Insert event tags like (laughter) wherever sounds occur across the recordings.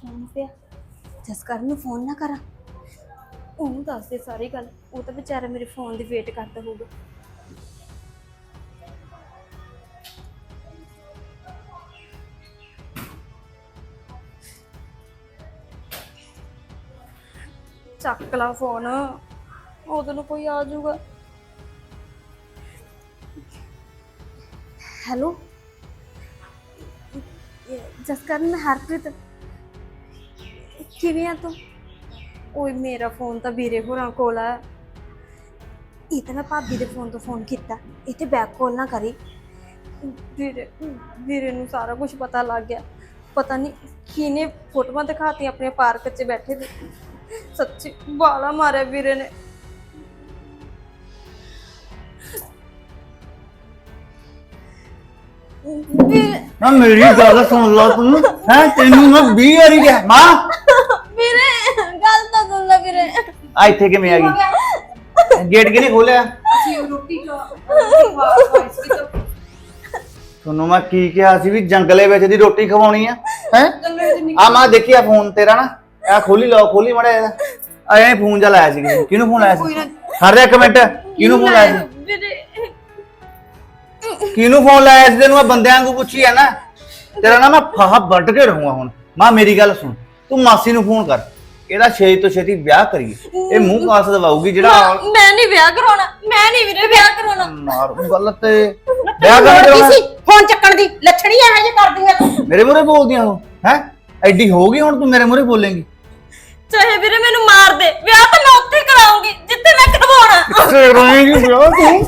Phone ਪਿਆ। ਜਸਕਰਨ ਨੂੰ phone ਨਾ ਕਰਾਂ। ਉਹਨੂੰ ਦੱਸ ਦੇ ਸਾਰੀ ਗੱਲ। ਉਹ ਤਾਂ ਵਿਚਾਰਾ ਮੇਰੇ ਫੋਨ ਦੀ ਵੇਟ ਕਰਦਾ ਹੋਊਗਾ। ਚੱਕ ਲਾ ਫੋਨ। ਉਦੋਂ ਨੂੰ ਕੋਈ ਆ ਜਾਊਗਾ। ਹੈਲੋ? ਜਸਕਰਨ ਹਰਪ੍ਰੀਤ। ਕਿਵੇਂ ਆ ਤੂੰ? ਓਏ, ਮੇਰਾ ਫੋਨ ਤਾਂ ਵੀਰੇ ਹੋਰਾਂ ਕੋਲ ਆ। ਇਹ ਤਾਂ ਮੈਂ ਭਾਬੀ ਦੇ ਫੋਨ ਤੋਂ ਫੋਨ ਕੀਤਾ। ਇਹ ਤੇ ਬੈਕ ਕਾਲ ਨਾ ਕਰੀ। ਵੀਰੇ ਵੀਰੇ ਨੂੰ ਸਾਰਾ ਕੁਝ ਪਤਾ ਲੱਗ ਗਿਆ। ਪਤਾ ਨਹੀਂ ਕਿਹਨੇ ਫੋਟੋਆਂ ਦਿਖਾਤੀਆਂ ਆਪਣੇ ਪਾਰਕ 'ਚ ਬੈਠੇ ਦੇ ਸੱਚੀ ਬਾਲਾ ਮਾਰਿਆ ਵੀਰੇ ਨੇ। ਵੀਰੇ ਨਾ ਮੇਰੀ ਗੱਲ ਸੁਣ ਲਾ ਤੂੰ ਹੈ, ਤੈਨੂੰ ਮੈਂ 20 ਵਾਰੀ ਕਿਹਾ। ਮਾਂ ਵੀਰੇ ਗੱਲ ਤਾਂ ਸੁਣ ਲੈ ਵੀਰੇ ਆ ਇੱਥੇ ਕਿਵੇਂ ਆ ਗਈ? ਗੇਟ ਕਿਨੇ ਖੋਲਿਆ? ਤੁਹਾਨੂੰ ਮੈਂ ਕੀ ਕਿਹਾ ਸੀ ਵੀ ਜੰਗਲੇ ਵਿੱਚ ਦੀ ਰੋਟੀ ਖਵਾਉਣੀ ਆ? ਹੈ? ਆ ਮਾਂ ਦੇਖਿਆ ਫੋਨ ਤੇਰਾ ਨਾ? ਆ ਖੋਲੀ ਲਓ ਖੋਲੀ ਮੜਾ ਆ ਇਹ ਫੋਨ ਜਾ ਲਾਇਆ ਸੀ ਕਿਸੇ ਨੇ। ਕਿਹਨੂੰ ਫੋਨ ਲਾਇਆ ਸੀ? ਹਰ ਇੱਕ ਮਿੰਟ। ਕਿਹਨੂੰ ਫੋਨ ਲਾਇਆ ਸੀ? ਕਿਹਨੂੰ ਫੋਨ ਲਾਇਆ ਸੀ? ਤੈਨੂੰ ਆ ਬੰਦਿਆਂ ਨੂੰ ਪੁੱਛੀ ਆ ਨਾ। ਤੇਰਾ ਨਾ ਮੈਂ ਫਾਹਾ ਵੱਢ ਕੇ ਰਹੂੰਗਾ ਹੁਣ। ਮਾਂ ਮੇਰੀ ਗੱਲ ਸੁਣ। ਤੂੰ ਮਾਸੀ ਨੂੰ ਫੋਨ ਕਰ। ਇਹਦਾ ਛੇਤੀ ਤੋਂ ਛੇਤੀ ਵਿਆਹ ਕਰੀਏ। ਇਹ ਮੂੰਹ ਕਾਸ ਦਵਾਉਗੀ ਜਿਹੜਾ ਮੈਂ ਨਹੀਂ ਵਿਆਹ ਕਰਾਉਣਾ ਮੈਂ ਨਹੀਂ ਵੀਰੇ ਵਿਆਹ ਕਰਾਉਣਾ। ਮਾਰ ਗੱਲ ਤੇ ਵਿਆਹ ਕਰ ਲੋੜ ਸੀ ਫੋਨ ਚੱਕਣ ਦੀ ਲੱਛਣੀ ਇਹੋ ਜਿਹੇ ਕਰਦੀਆਂ ਤੂੰ ਮੇਰੇ ਮੂਹਰੇ ਬੋਲਦੀਆਂ ਉਹ ਹੈ? ਐਡੀ ਹੋ ਗਈ ਹੁਣ ਤੂੰ ਮੇਰੇ ਮੂਹਰੇ ਬੋਲੇਂਗੀ? ਚਾਹੇ ਵੀਰੇ ਮੈਨੂੰ ਮਾਰ ਦੇ ਵਿਆਹ ਤਾਂ ਮੈਂ ਉੱਥੇ ਕਰਾਉਂਗੀ ਜਿੱਥੇ ਮੈਂ ਕਰਵਾਉਣਾ। ਰੋਏਂਗੀ ਵਿਆਹ ਤੂੰ?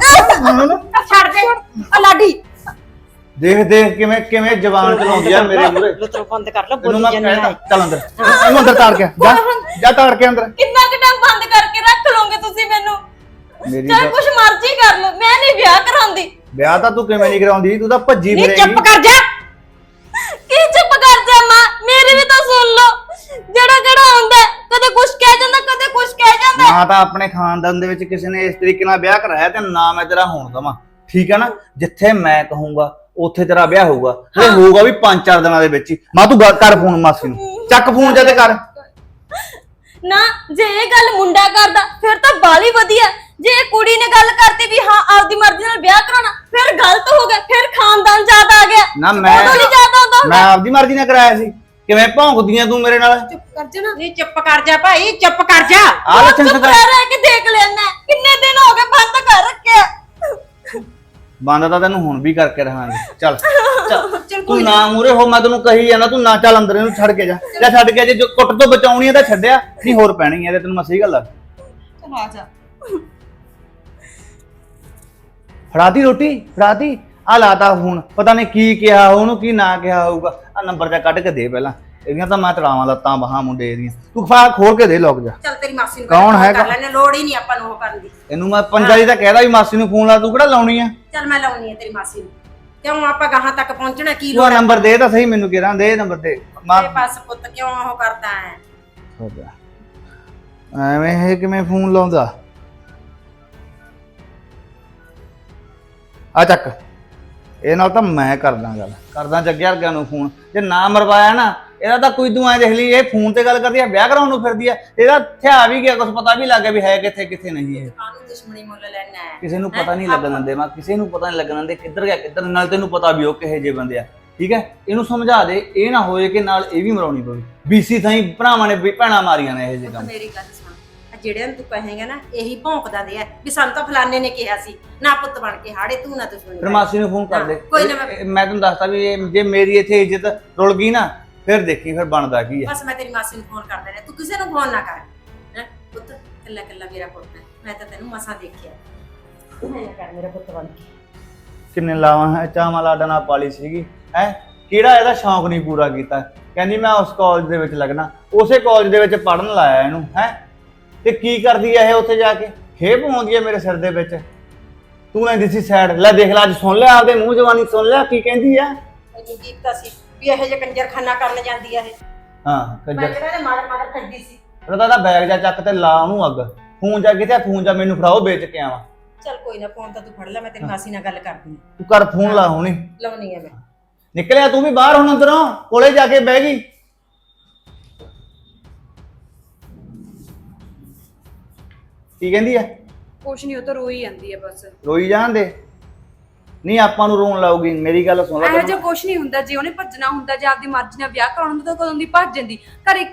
ਛੱਡ ਦੇ। ਆ ਲਾਡੀ ਦੇਖ ਦੇਖ ਕਿਵੇਂ ਕਿਵੇਂ ਜਵਾਨ ਚਲਾਉਂਦੀ ਆ ਮੇਰੇ ਮੂਹਰੇ। ਲੁਤਰੋ ਬੰਦ ਕਰ ਲੋ ਬੋਲੀ ਜਾਂਦੀ ਕਹਿਤਾ ਹੈ। ਚੱਲ ਅੰਦਰ। ਇਹਨੂੰ ਅੰਦਰ ਤਾੜ ਕੇ ਜਾ ਜਾ ਤਾੜ ਕੇ ਅੰਦਰ। ਕਿੰਨਾ ਕੁ ਟਾਈਮ ਬੰਦ ਕਰਕੇ ਰੱਖ ਲਓਗੇ ਤੁਸੀਂ ਮੈਨੂੰ। ਮੇਰੀ ਚਾਹੇ ਕੁਛ ਮਰਜ਼ੀ ਕਰ ਲਓ ਮੈਂ ਨਹੀਂ ਵਿਆਹ ਕਰਾਉਂਦੀ। ਵਿਆਹ ਤਾਂ ਤੂੰ ਕਿਵੇਂ ਨਹੀਂ ਕਰਾਉਂਦੀ? ਤੂੰ ਤਾਂ ਭੱਜੀ ਨਹੀਂ ਫਿਰੇਂਗੀ। ਚੁੱਪ ਕਰ ਜਾ। ਕੀ ਚੁੱਪ ਕਰ ਜਾ ਮਾਂ? ਮੇਰੀ ਵੀ ਤਾਂ ਸੁਣ ਲਓ। ਜਿਹੜਾ ਜਿਹੜਾ ਹੁੰਦਾ ਹੈ, ਕਦੇ ਕੁਛ ਕਹਿ ਜਾਂਦਾ ਕਦੇ ਕੁਛ ਕਹਿ ਜਾਂਦਾ। ਨਾ ਤਾਂ ਆਪਣੇ ਖਾਨਦਾਨ ਦੇ ਵਿੱਚ ਕਿਸੇ ਨੇ ਇਸ ਤਰੀਕੇ ਨਾਲ ਵਿਆਹ ਕਰਾਇਆ ਤੇ ਨਾ ਮੈਂ ਤੇਰਾ ਹੋਣ ਦਵਾਂ। ਠੀਕ ਹੈ ਨਾ? ਜਿੱਥੇ ਮੈਂ ਕਹੂੰਗਾ ਉੱਥੇ ਤੇਰਾ ਵਿਆਹ ਹੋਊਗਾ। ਤੇ ਹੋਊਗਾ ਵੀ 5-4 ਦਿਨਾਂ ਦੇ ਵਿੱਚ ਹੀ। ਮਾਂ ਤੂੰ ਗੱਲ ਕਰ ਫੋਨ ਮਾਸੀ ਨੂੰ। ਚੱਕ ਫੋਨ ਜਦ ਕਰ। ਨਾ ਜੇ ਇਹ ਗੱਲ ਮੁੰਡਾ ਕਰਦਾ ਫਿਰ ਤਾਂ ਬਾਲੀ ਵਧੀਆ। ਜੇ ਇਹ ਕੁੜੀ ਨੇ ਗੱਲ ਕਰਤੀ ਵੀ ਹਾਂ ਆਪਦੀ ਮਰਜ਼ੀ ਨਾਲ ਵਿਆਹ ਕਰਾਉਣਾ ਫਿਰ ਗਲਤ ਹੋ ਗਿਆ ਫਿਰ ਖਾਨਦਾਨ ਜ਼ਿਆਦਾ ਆ ਗਿਆ। ਨਾ ਮੈਂ ਉਦੋਂ ਨਹੀਂ ਜ਼ਿਆਦਾ ਹੁੰਦਾ ਮੈਂ ਆਪਦੀ ਮਰਜ਼ੀ ਨਾਲ ਕਰਾਇਆ ਸੀ। ਕਿਵੇਂ ਭੌਂਕਦੀਆਂ ਤੂੰ ਮੇਰੇ ਨਾਲ? ਚੁੱਪ ਕਰ ਜਾ ਨਾ। ਨਹੀਂ ਚੁੱਪ ਕਰ ਜਾ ਭਾਈ ਚੁੱਪ ਕਰ ਜਾ। ਆ ਲੱਛਣ ਚੁੱਪ ਸਦਾ ਰਹਿ ਰਹਿ ਕੇ ਦੇਖ ਲੈਣਾ ਕਿੰਨੇ ਦਿਨ ਹੋ ਗਏ ਬੰਦ ਕਰ ਰੱਖਿਆ। ਬੰਦ ਤਾਂ ਤੈਨੂੰ ਹੁਣ ਵੀ ਕਰਕੇ ਰਹਾਂਗੇ (laughs) ਚੱਲ ਚੱਲ। ਚਲ ਤੂੰ ਨਾ ਮੂਰੇ ਹੋ ਮੈਂ ਤੈਨੂੰ ਕਹੀ ਜਾਂਦਾ ਤੂੰ ਨਾ ਚੱਲ ਅੰਦਰ ਇਹਨੂੰ ਛੱਡ ਕੇ ਜਾ। ਜਾਂ ਛੱਡ ਕੇ ਜੇ ਜੋ ਕੁੱਟ ਤੋਂ ਬਚਾਉਣੀ ਹੈ ਤਾਂ ਛੱਡਿਆ। ਨਹੀਂ ਹੋਰ ਪੈਣੀ ਹੈ ਤੇ ਤੈਨੂੰ ਮੈਂ ਸਹੀ ਗੱਲ ਆ ਆ ਜਾ। ਫੜਾਤੀ ਰੋਟੀ ਫੜਾਤੀ ਆ ਲਾਤਾ ਹੁਣ ਪਤਾ ਨਹੀਂ ਕੀ ਕਿਹਾ ਉਹਨੂੰ ਕੀ ਨਾ ਕਿਹਾ ਹੋਊਗਾ। ਆ ਨੰਬਰ ਜਾ ਕੱਢ ਕੇ ਦੇ ਪਹਿਲਾਂ। ਇਹਦੀਆਂ ਤਾਂ ਮੈਂ ਤੜਾਵਾਂ ਲੱਤਾਂ ਬਾਹਾਂ ਮੁੰਡੇ ਦੀਆਂ। ਤੂੰ ਫਾ ਖੋਲ ਕੇ ਦੇ ਲੋਕ ਜਾ। ਚੱਲ ਤੇਰੀ ਮਾਸੀ ਨੂੰ ਕੌਣ ਹੈਗਾ? ਕਰ ਲੈਣੇ ਲੋੜ ਹੀ ਨਹੀਂ ਆਪਾਂ ਨੂੰ ਉਹ ਕਰਨ ਦੀ। ਇਹਨੂੰ ਮੈਂ ਪੰਜਾ ਤਾਂ ਕਹਿਦਾ ਵੀ ਮਾਸੀ ਨੂੰ ਫੋਨ ਲਾ ਤੂੰ ਕਿਹੜਾ ਲਾਉਣੀ ਆ? ਚੱਲ ਮੈਂ ਲਾਉਣੀ ਹੈ ਤੇਰੀ ਮਾਸੀ ਨੂੰ। ਕਿਉਂ ਆਪਾਂ ਗਾਹਾਂ ਤੱਕ ਪਹੁੰਚਣਾ ਕੀ ਲੋੜ ਨੰਬਰ ਦੇ ਤਾਂ ਸਹੀ ਮੈਨੂੰ ਕਿਹੜਾ ਦੇ ਨੰਬਰ ਦੇ। ਮਾਰ ਤੇਰੇ ਪਾਸ ਪੁੱਤ ਕਿਉਂ ਉਹ ਕਰਦਾ ਹੈ ਹੋ ਗਿਆ। ਐਵੇਂ ਇਹ ਕਿਵੇਂ ਫੋਨ ਲਾਉਂਦਾ? ਆ ਚੱਕ। ਇਹ ਨਾਲ ਤਾਂ ਮੈਂ ਕਰਦਾ ਗੱਲ। ਕਰਦਾ ਜੱਗੇ ਵਰਗਿਆਂ ਨੂੰ ਫੋਨ। ਜੇ ਨਾ ਮਰਵਾਇਆ ਨਾ ਇਹਦਾ ਤਾਂ ਕੋਈ ਐ ਦੇਖ ਲਈ ਇਹ ਫੋਨ ਤੇ ਗੱਲ ਕਰਦੀ ਆ ਵਿਆਹ ਕਰਾਉਣ ਨੂੰ ਫਿਰਦੀ ਆ ਇਹਦਾ ਥਿਆ ਵੀ ਗਿਆ ਕੁਝ ਪਤਾ ਵੀ ਲੱਗ ਗਿਆ ਵੀ ਹੈ ਕਿੱਥੇ ਕਿੱਥੇ ਨਹੀਂ ਇਹ। ਕਾਹਨੂੰ ਦੁਸ਼ਮਣੀ ਮੁੱਲ ਲੈਣਾ ਹੈ। ਕਿਸੇ ਨੂੰ ਪਤਾ ਨਹੀਂ ਲੱਗਣ ਦਿੰਦੇ ਮੈਂ ਕਿਸੇ ਨੂੰ ਪਤਾ ਨਹੀਂ ਲੱਗਣ ਦਿੰਦੇ ਕਿੱਧਰ ਗਿਆ ਕਿੱਧਰ ਨਾਲ ਤੈਨੂੰ ਪਤਾ ਵੀ ਉਹ ਕਿਹੇ ਜੇ ਬੰਦੇ ਆ ਠੀਕ ਹੈ? ਇਹਨੂੰ ਸਮਝਾ ਦੇ ਇਹ ਨਾ ਹੋਏ ਕਿ ਨਾਲ ਇਹ ਵੀ ਮਰਾਉਣੀ ਪਵੇ। ਬੀਸੀ ਥਾਈ ਭਰਾਵਾਂ ਨੇ ਵੀ ਭੈਣਾਂ ਮਾਰੀਆਂ ਨੇ ਇਹ ਜੇ ਕੰਮ। ਮੇਰੀ ਗੱਲ ਸੁਣ ਆ ਜਿਹੜਿਆਂ ਨੂੰ ਤੂੰ ਕਹੇਂਗਾ ਨਾ ਇਹੀ ਭੌਂਕਦਾ ਦੇ ਆ ਵੀ ਸਾਨੂੰ ਤਾਂ ਫਲਾਣੇ ਨੇ ਕਿਹਾ ਸੀ ਨਾ ਪੁੱਤ ਬਣ ਕੇ ਹਾੜੇ ਤੂੰ ਨਾ ਦੁਸ਼ਮਣੀ ਫਿਰ ਮਾਸੀ ਨੂੰ ਫੋਨ ਕਰ ਦੇ। ਹਾਂ, ਕੋਈ ਨਾ ਮੈਂ- ਮੈਂ ਤੈਨੂੰ ਦੱਸਦਾ ਵੀ ਇਹ ਜੇ ਮੇਰੀ ਇੱਥੇ ਇੱਜ਼ਤ ਰੁਲ ਗਈ ਨਾ ਫਿਰ ਦੇਖੀ ਫਿਰ ਬਣਦਾ ਕੀ ਹੈ ਬਸ ਮੈਂ ਤੇਰੀ ਮਾਸੀ ਨੂੰ ਫੋਨ ਕਰ ਦੇਣਾ ਤੂੰ ਕਿਸੇ ਨੂੰ ਫੋਨ ਨਾ ਕਰ। ਹੈਂ? ਪੁੱਤ ਕੱਲਾ ਕੱਲਾ ਮੇਰਾ ਪੁੱਤ ਹੈ। ਮੈਂ ਤਾਂ ਤੈਨੂੰ ਮਸਾਂ ਦੇਖਿਆ। ਤੂੰ ਨਾ ਕਰ ਮੇਰਾ ਪੁੱਤ ਬਣ ਕੇ। ਕਿੰਨੇ ਲਾਵਾਂ ਹੈ? ਚਾਵਾਂ ਲਾਡਾ ਨਾਲ ਪਾਲੀ ਸੀਗੀ। ਹੈ? ਕਿਹੜਾ ਇਹਦਾ ਸ਼ੌਂਕ ਨਹੀਂ ਪੂਰਾ ਕੀਤਾ? ਕਹਿੰਦੀ ਮੈਂ ਉਸ ਕਾਲਜ ਦੇ ਵਿੱਚ ਲੱਗਣਾ। ਉਸੇ ਕਾਲਜ ਦੇ ਵਿੱਚ ਪੜਨ ਲਾਇਆ ਇਹਨੂੰ। ਹੈ? ਤੇ ਕੀ ਕਰਦੀ ਹੈ ਇਹ ਉੱਥੇ ਜਾ ਕੇ? ਖੇਪ ਆਉਂਦੀ ਹੈ ਮੇਰੇ ਸਿਰ ਦੇ ਵਿੱਚ। ਤੂੰ ਲੈਂਦੀ ਸੀ ਸਾਈਡ ਲੈ ਦੇਖ ਲੈ ਅੱਜ ਸੁਣ ਲਿਆ ਆਪਦੇ ਮੂੰਹ ਜਵਾਨੀ ਸੁਣ ਲਿਆ ਕੀ ਕਹਿੰਦੀ ਹੈ ਮੈਨੂੰ ਕੀਤਾ ਸੀ। ਵੀ ਇਹੋ ਜਿਹੇ ਕੰਜਰਖਾਨਾ ਕਰਨ ਜਾਂਦੀ ਆ ਇਹ। ਹਾਂ ਮੈਂ ਕੰਜਰ ਜਿਹੜਾ ਮਾਰ ਮਾਰ ਖੱਡੀ ਸੀ। ਉਹਦਾ ਤਾਂ ਬੈਗ ਜਾ ਚੱਕ ਤੇ ਲਾ ਉਹਨੂੰ ਅੱਗ। ਫੋਨ ਜਾ ਕਿਤੇ ਫੋਨ ਜਾ ਮੈਨੂੰ ਫੜਾਓ ਵੇਚ ਕੇ ਆਵਾਂ। ਚੱਲ ਕੋਈ ਨਾ ਫੋਨ ਤਾਂ ਤੂੰ ਫੜ ਲੈ ਮੈਂ ਤੇਰੀ ਮਾਸੀ ਨਾਲ ਗੱਲ ਕਰਦੀ ਤੂੰ ਕਰ ਫੋਨ ਲਾ ਹੁਣੀ। ਲਾਉਣੀ ਆ ਮੈਂ। ਨਿਕਲਿਆ ਤੂੰ ਵੀ ਬਾਹਰ ਹੁਣ ਅੰਦਰੋਂ ਕੋਲੇ ਜਾ ਕੇ ਬਹਿ ਗਈ। ਕੀ ਕਹਿੰਦੀ ਆ? ਕੁਛ ਨਹੀਂ ਉਹ ਤਾਂ ਰੋਈ ਜਾਂਦੀ ਆ ਬਸ। ਰੋਈ ਜਾਣ ਦੇ। ਨਹੀਂ ਆਪਾਂ ਨੂੰ ਰੋਣ ਲਾਉਗੀ ਮੇਰੀ ਗੱਲ ਸੁਣ ਲੈ ਇਹੋ ਜਿਹਾ ਕੁਛ ਨਹੀਂ ਹੁੰਦਾ ਜੇ ਉਹਨੇ ਭੱਜਣਾ ਹੁੰਦਾ ਜੇ ਆਪਦੀ ਮਰਜ਼ੀ ਨਾਲ ਵਿਆਹ ਕਰਾਉਣਾ ਹੁੰਦਾ ਤਾਂ ਕਦੋਂ ਦੀ ਭੱਜ ਜਾਂਦੀ? ਘਰੇ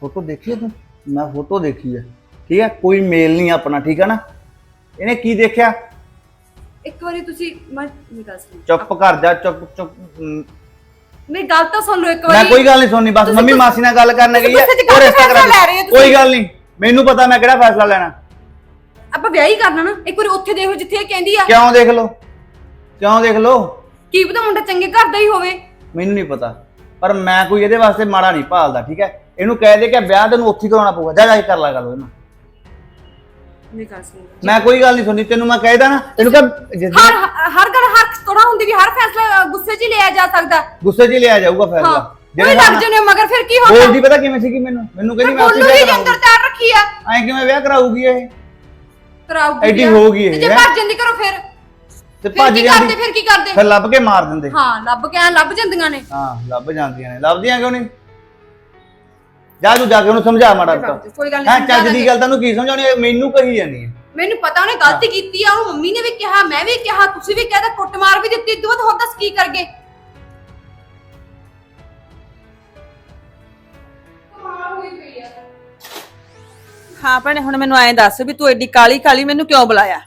ਫੋਟੋ ਦੇਖੀ ਆ ਤੂੰ? ਮੈਂ ਫੋਟੋ ਦੇਖੀ ਆ। ਠੀਕ ਹੈ ਕੋਈ ਮੇਲ ਨਹੀਂ ਆਪਣਾ ਠੀਕ ਹੈ ਨਾ? ਇਹਨੇ ਕੀ ਦੇਖਿਆ? ਇੱਕ ਵਾਰੀ ਤੁਸੀਂ ਮੈਂ ਗੱਲ ਸੁਣੋ। ਚੁੱਪ ਕਰ ਜਾ ਚੁੱਪ ਚੁੱਪ। ਹਮ, ਮੇਰੀ ਗੱਲ ਤਾਂ ਸੁਣ ਲਓ ਇੱਕ ਮੈਂ ਵਾਰੀ ਕੋਈ ਗੱਲ ਨਹੀਂ ਸੁਣਨੀ ਬਸ ਤੁਸੀਂ ਮੰਮੀ ਗੁੱਸ- ਮਾਸੀ ਨਾਲ ਗੱਲ ਕਰਨ ਗਈ ਹੈ ਗੁੱਸੇ 'ਚ ਉਹ ਕਾਹਦਾ ਰਿਸ਼ਤਾ ਕਰਾ ਫੈਸਲਾ ਲੈ ਰਹੇ ਹੋ ਤੁਸੀਂ? ਕੋਈ ਗੱਲ ਨਹੀਂ ਮੈਨੂੰ ਪਤਾ ਮੈਂ ਕਿਹੜਾ ਫੈਸਲਾ ਲੈਣਾ। ਆਪਾਂ ਵਿਆਹ ਹੀ ਕਰਨਾ ਨਾ ਇੱਕ ਵਾਰੀ ਉੱਥੇ ਦੇਖੋ ਜਿੱਥੇ ਇਹ ਕਹਿੰਦੀ ਆ। ਕਿਉਂ ਦੇਖ ਲਓ? ਕਿਉਂ ਦੇਖ ਲਓ? ਕੀ ਪਤਾ ਮੁੰਡਾ ਚੰਗੇ ਘਰ ਦਾ ਹੀ ਹੋਵੇ। ਮੈਨੂੰ ਨਹੀਂ ਪਤਾ ਪਰ ਮੈਂ ਕੋਈ ਇਹਦੇ ਵਾਸਤੇ ਮਾੜਾ ਨਹੀਂ ਭਾਲਦਾ ਠੀਕ ਹੈ? ਇਹਨੂੰ ਕਹਿ ਦੇ ਕਿ ਵਿਆਹ ਤੈਨੂੰ ਉੱਥੇ ਹੀ ਕਰਾਉਣਾ ਪਊਗਾ। ਜਾ ਜਾ ਕੇ ਕਰ ਲਾ ਗੱਲ ਉਹਦੇ ਨਾਲ। ਮੈਂ ਕੋਈ ਗੱਲ ਨਹੀਂ ਸੁਣਨੀ ਤੈਨੂੰ ਮੈਂ ਕਹਿਦਾ ਨਾ ਤੈਨੂੰ ਕਹ ਜਿਸ ਹਰ ਹਰ ਗੱਲ ਹਰ ਥੋੜਾ ਹੁੰਦੀ ਵੀ ਹਰ ਫੈਸਲਾ ਗੁੱਸੇ 'ਚ ਹੀ ਲਿਆ ਜਾ ਸਕਦਾ। ਗੁੱਸੇ 'ਚ ਹੀ ਲਿਆ ਜਾਊਗਾ ਹਾਂ ਫੈਸਲਾ। ਕੋਈ ਲੱਗ ਜਨੇ ਮਗਰ ਫਿਰ ਕੀ ਹੁੰਦਾ? ਬੋਲਦੀ ਪਤਾ ਕਿਵੇਂ ਸੀਗੀ ਮੈਨੂੰ? ਮੈਨੂੰ ਕਹਿੰਦੀ ਮੈਂ ਉੱਥੇ ਬੋਲੂ ਵਿਆਹ ਹੀ ਅੰਦਰ ਤਿਆਰ ਰੱਖੀ ਆ। ਐਂ ਕਿਵੇਂ ਵਿਆਹ ਕਰਾਊਗੀ ਇਹ? ਕਰਾਉਗੀ ਐਡੀ। ਹੋ ਗਈ ਤੇ ਜੇ ਹੈਂ? ਭੱਜ ਜਾਂਦੀ ਕਰੋ ਫਿਰ। ਤੇ ਫਿਰ ਭੱਜ ਕੀ ਜਾਂਦੀ ਕਰਦੇ ਫਿਰ ਕੀ ਕਰਦੇ? ਫਿਰ ਲੱਭ ਕੇ ਮਾਰ ਦਿੰਦੇ। ਹਾਂ ਲੱਭ ਕੇ ਐਂ ਲੱਭ ਜਾਂਦੀਆਂ ਨੇ। ਹਾਂ ਲੱਭ ਜਾਂਦੀਆਂ ਨੇ। ਲੱਭਦੀਆਂ ਕਿਉਂ ਨਹੀਂ? ਜਾ ਤੂੰ ਜਾ ਕੇ ਉਹਨੂੰ ਸਮਝਾ ਮਾੜਾ ਮੋਟਾ ਕੋਈ ਗੱਲ ਹਾਂ ਨਹੀਂ ਚੱਜ ਦੀ ਗੱਲ ਤੈਨੂੰ ਕੀ ਸਮਝਾਉਣੀ ਹੈ? ਮੈਨੂੰ ਕਹੀ ਜਾਂਦੀ ਹੈ ਮੈਨੂੰ ਪਤਾ ਉਹਨੇ ਗਲਤੀ ਕੀਤੀ ਆ ਉਹ ਮੰਮੀ ਨੇ ਵੀ ਕਿਹਾ ਮੈਂ ਵੀ ਕਿਹਾ ਤੁਸੀਂ ਵੀ ਕਹਿਦਾ ਕੁੱਟਮਾਰ ਵੀ ਦਿੱਤੀ। ਤੂੰ ਹੋਰ ਦੱਸ ਕੀ ਕਰ ਗਏ ਹਾਂ ਭੈਣੇ ਹੁਣ ਮੈਨੂੰ ਐਂ ਦੱਸ ਵੀ ਤੂੰ ਐਡੀ ਕਾਲੀ ਕਾਲੀ ਮੈਨੂੰ ਕਿਉਂ ਬੁਲਾਇਆ?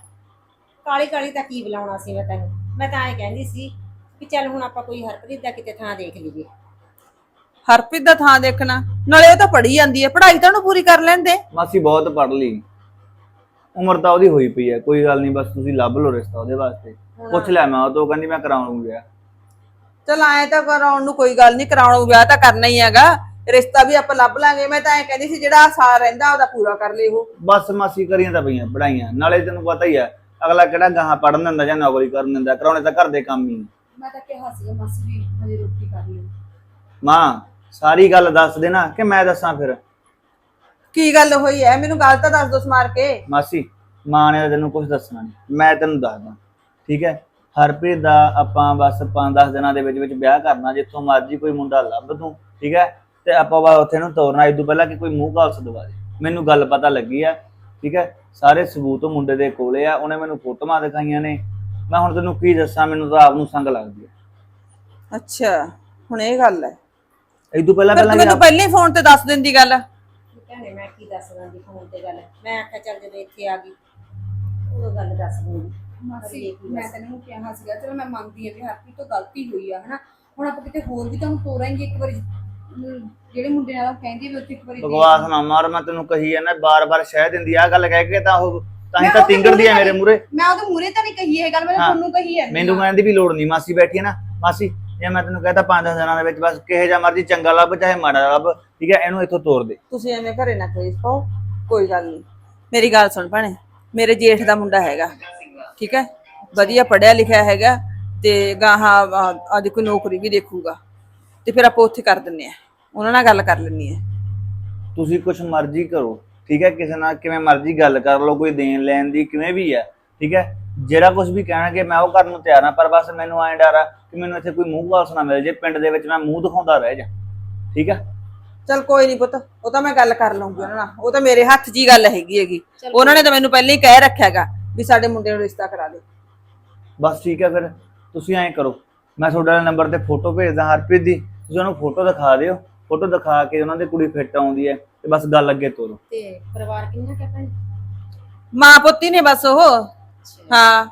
ਕਾਲੀ ਕਾਲੀ ਤਾਂ ਕੀ ਬੁਲਾਉਣਾ ਸੀ ਮੈਂ ਤੈਨੂੰ? ਮੈਂ ਤਾਂ ਐਂ ਕਹਿੰਦੀ ਸੀ ਕਿ ਚੱਲ ਹੁਣ ਆਪਾਂ ਕੋਈ ਹਰਪ੍ਰੀਤ ਦਾ ਕਿਤੇ ਥਾਂ ਦੇਖ ਲਈਏ। ਹਰਪ੍ਰੀਤ ਦਾ ਥਾਂ ਦੇਖਣਾ? ਨਾਲੇ ਉਹ ਤਾਂ ਪੜ੍ਹੀ ਜਾਂਦੀ ਹੈ ਪੜ੍ਹਾਈ ਤਾਂ ਉਹਨੂੰ ਪੂਰੀ ਕਰ ਲੈਂਦੇ। ਮਾਸੀ ਬਹੁਤ ਪੜ ਲਈ। ਉਮਰ ਤਾਂ ਉਹਦੀ ਹੋਈ ਪਈ ਹੈ ਕੋਈ ਗੱਲ ਨਹੀਂ ਬਸ ਤੁਸੀਂ ਲੱਭ ਲਓ ਰਿਸ਼ਤਾ ਉਹਦੇ ਵਾਸਤੇ। ਪੁੱਛ ਲਿਆ ਮੈਂ ਉਹ ਤੋਂ ਕਹਿੰਦੀ ਮੈਂ ਕਰਾਉਂ ਗਿਆ। ਚਲ ਐਂ ਤਾਂ ਕਰਾਉਣ ਨੂੰ ਕੋਈ ਗੱਲ ਨਹੀਂ ਕਰਾਉਣ ਨੂੰ ਵਿਆਹ ਤਾਂ ਕਰਨਾ ਹੀ ਹੈਗਾ। ਰਿਸ਼ਤਾ ਵੀ ਆਪਾਂ ਲੱਭ ਲਾਂਗੇ ਮੈਂ ਤਾਂ ਐਂ ਕਹਿੰਦੀ ਸੀ ਜਿਹੜਾ ਸਾਰ ਰਹਿੰਦਾ ਉਹਦਾ ਪੂਰਾ ਕਰ ਲਈ ਉਹ। ਬਸ ਮਾਸੀ ਕਰੀਆਂ ਤਾਂ ਪਈਆਂ ਪੜਾਈਆਂ ਨਾਲੇ ਤੈਨੂੰ ਪਤਾ ਹੀ ਹੈ ਅਗਲਾ ਕਿਹੜਾ ਗਾਹਾਂ ਪੜਨ ਦਿੰਦਾ ਜਾਂ ਨੌਕਰੀ ਕਰਨ ਦਿੰਦਾ ਕਰਾਉਣੇ ਤਾਂ ਘਰ ਦੇ ਕੰਮ ਹੀ ਮੈਂ ਤਾਂ ਕਿਹਾ ਸੀ ਮਾਸੀ ਵੀ ਹਜੇ ਰੋਟੀ ਕਰ ਲਈ ਮਾਂ ਸਾਰੀ ਗੱਲ ਦੱਸ ਦੇ ਨਾ ਕਿ ਮੈਂ ਦੱਸਾਂ ਫਿਰ? ਕੀ ਗੱਲ ਹੋਈ ਹੈ ਮੈਨੂੰ ਗੱਲ ਤਾਂ ਦੱਸ ਦੋ ਸਮਾਰ ਕੇ। ਮਾਸੀ ਮਾਂ ਨੇ ਤਾਂ ਤੈਨੂੰ ਕੁਝ ਦੱਸਣਾ ਨਹੀਂ ਮੈਂ ਤੈਨੂੰ ਦੱਸਦਾ ਠੀਕ ਹੈ ਹਰਪ੍ਰੀਤ ਦਾ ਆਪਾਂ ਬਸ 5-10 ਦਿਨਾਂ ਦੇ ਵਿੱਚ ਵਿੱਚ ਵਿਆਹ ਕਰਨਾ ਜਿੱਥੋਂ ਮਰਜ਼ੀ ਕੋਈ ਮੁੰਡਾ ਲੱਭ ਤੂੰ ਠੀਕ ਹੈ ਤੇ ਆਪਾਂ ਬਾ ਉੱਥੇ ਨੂੰ ਤੋਰਨਾ ਇਦੋਂ ਪਹਿਲਾਂ ਕਿ ਕੋਈ ਮੂੰਹ ਕਾਲਸ ਦਵਾ ਦੇ ਮੈਨੂੰ ਗੱਲ ਪਤਾ ਲੱਗੀ ਆ ਠੀਕ ਹੈ? ਸਾਰੇ ਸਬੂਤ ਉਹ ਮੁੰਡੇ ਦੇ ਕੋਲੇ ਆ ਉਹਨੇ ਮੈਨੂੰ ਫੋਟੋਆਂ ਦਿਖਾਈਆਂ ਨੇ। ਮੈਂ ਹੁਣ ਤੈਨੂੰ ਕੀ ਦੱਸਾਂ ਮੈਨੂੰ ਤਾਂ ਆਪ ਨੂੰ ਸੰਗ ਲੱਗਦੀ ਹੈ ਅੱਛਾ ਹੁਣ ਇਹ ਗੱਲ ਹੈ। ਇਦੋਂ ਪਹਿਲਾਂ ਫਿਰ ਪਹਿਲਾਂ ਤੂੰ ਵੀ ਮੈਨੂੰ ਪਹਿਲਾਂ ਹੀ ਫੋਨ ਤੇ ਦੱਸ ਦਿੰਦੀ ਗੱਲ। ਭੈਣੇ ਮੈਂ ਕੀ ਦੱਸ ਦਾਂਗੀ ਫੋਨ ਤੇ ਗੱਲ? ਮੈਂ ਆਖਿਆ ਚੱਲ ਜਦੋਂ ਇੱਥੇ ਆ ਗਈ ਉਦੋਂ ਗੱਲ ਦੱਸ ਦੂੰਗੀ ਮਾਸੀ ਮੈਂ ਤੈਨੂੰ ਕਿਹਾ ਸੀਗਾ ਚਲੋ ਮੈਂ ਮੰਨਦੀ ਹਾਂ ਵੀ ਹਰਪ੍ਰੀਤ ਤੋਂ ਗਲਤੀ ਹੋਈ ਆ ਹਨਾ? ਹੁਣ ਆਪਾਂ ਕਿਤੇ ਹੋਰ ਵੀ ਤੁਹਾਨੂੰ ਤੋਰਾਂਗੇ ਇੱਕ ਵਾਰੀ ਜਿਹੜੇ ਮੁੰਡੇ ਨਾਲ ਉਹ ਕਹਿੰਦੀ ਵੀ ਉੱਥੇ ਇੱਕ ਵਾਰੀ ਦੇਖ ਬਕਵਾਸ ਨਾ ਮਾਰ ਮੈਂ ਤੈਨੂੰ ਕਹੀ ਨਾ ਬਾਰ-ਬਾਰ ਸ਼ਹਿ ਦਿੰਦੀ ਆ ਗੱਲ ਕਹਿ ਕੇ ਤਾਂ ਉਹ ਤਾਂ ਹੀ ਤਾਂ ਤਿੰਗੜਦੀ ਆ ਮੇਰੇ ਮੂਰੇ ਮੈਂ ਉਹਦੇ ਮੂਹਰੇ ਤਾਂ ਨਹੀਂ ਕਹੀ ਇਹ ਗੱਲ ਮੈਂ। ਤੁਹਾਨੂੰ ਕਹੀ ਹੈ ਮੈਨੂੰ ਕਹਿਣ ਦੀ ਵੀ ਲੋੜ ਨਹੀਂ ਮਾਸੀ ਬੈਠੀ ਹੈ ਨਾ। ਮਾਸੀ ਜੇ ਮੈਂ ਤੈਨੂੰ ਕਹਤਾ 5-10 ਦਿਨਾਂ ਦੇ ਵਿੱਚ ਬਸ ਕਿਹੇ ਜਾਂ ਮਰਜ਼ੀ ਚੰਗਾ ਲੱਭ ਚਾਹੇ ਮਾੜਾ ਲੱਭ ਠੀਕ ਹੈ ਇਹਨੂੰ ਇੱਥੋਂ ਤੋੜ ਦੇ। ਤੁਸੀਂ ਐਵੇਂ ਘਰੇ ਨਾ ਕਲੇਸ਼ ਪਾਓ ਕੋਈ ਗੱਲ ਨਹੀਂ। ਮੇਰੀ ਗੱਲ ਸੁਣ ਭੈਣੇ ਮੇਰੇ ਜੇਠ ਦਾ ਮੁੰਡਾ ਹੈਗਾ ਠੀਕ ਹੈ ਵਧੀਆ ਪੜਿਆ ਲਿਖਿਆ ਹੈਗਾ ਤੇ ਗਾਹਾਂ ਅੱਜ ਕੋਈ ਨੌਕਰੀ ਵੀ ਦੇਖੂਗਾ ਤੇ ਫਿਰ ਆਪਾਂ ਉੱਥੇ ਕਰ ਦਿੰਨੇ ਆ। ਉਹਨਾਂ ਨਾਲ ਗੱਲ ਕਰ ਲੈਣੀ ਹੈ। ਤੁਸੀਂ ਕੁਝ ਮਰਜ਼ੀ ਕਰੋ ਠੀਕ ਹੈ? ਕਿਸੇ ਨਾਲ ਕਿਵੇਂ ਮਰਜ਼ੀ ਗੱਲ ਕਰ ਲਓ ਕੋਈ ਦੇਣ ਲੈਣ ਦੀ ਕਿਵੇਂ ਵੀ ਹੈ ਠੀਕ ਹੈ? ਜਿਹੜਾ ਕੁਝ ਵੀ ਕਹਿਣਗੇ ਮੈਂ ਉਹ ਕਰਨ ਨੂੰ ਤਿਆਰ ਹਾਂ ਪਰ ਬਸ ਮੈਨੂੰ ਐਂ ਡਰ ਆ ਕਿ ਮੈਨੂੰ ਇੱਥੇ ਕੋਈ ਮੂੰਹ ਨਾ ਮਿਲ ਜੇ ਪਿੰਡ ਦੇ ਵਿੱਚ ਮੈਂ ਮੂੰਹ ਦਿਖਾਉਂਦਾ ਰਹਿ ਜਾ ਠੀਕ ਹੈ? ਚਲ ਕੋਈ ਨਹੀਂ ਪੁੱਤ ਉਹ ਤਾਂ ਮੈਂ ਗੱਲ ਕਰ ਲਵਾਂਗੀ ਉਹਨਾਂ ਨਾਲ। ਉਹ ਤਾਂ ਮੇਰੇ ਹੱਥ 'ਚ ਹੀ ਗੱਲ ਹੈਗੀ ਹੈਗੀ। ਉਹਨਾਂ ਨੇ ਤਾਂ ਮੈਨੂੰ ਪਹਿਲਾਂ ਹੀ ਕਹਿ ਰੱਖਿਆਗਾ ਵੀ ਸਾਡੇ ਮੁੰਡੇ ਨੂੰ ਰਿਸ਼ਤਾ ਕਰਾ ਦੇ। ਬਸ ਠੀਕ ਹੈ ਫਿਰ ਤੁਸੀਂ ਐਂ ਕਰੋ ਮੈਂ ਤੁਹਾਡੇ ਨੰਬਰ ਤੇ ਫੋਟੋ ਭੇਜਦਾ ਹਰਪ੍ਰੀਤ ਦੀ ਤੁਸੀਂ ਉਹਨੂੰ ਫੋਟੋ ਦਿਖਾ ਦਿਓ। ਫੋਟੋ ਦਿਖਾ ਕੇ ਉਹਨਾਂ ਦੀ ਕੁੜੀ ਫਿੱਟ ਆਉਂਦੀ ਹੈ ਤੇ ਬਸ ਗੱਲ ਅੱਗੇ ਤੋਰੋ। ਤੇ ਪਰਿਵਾਰ ਕਿੰਨਾ ਕਿ ਭੈਣ ਮਾਂ ਪੁੱਤੀ ਨੇ ਬਸ ਉਹ। ਹਾਂ।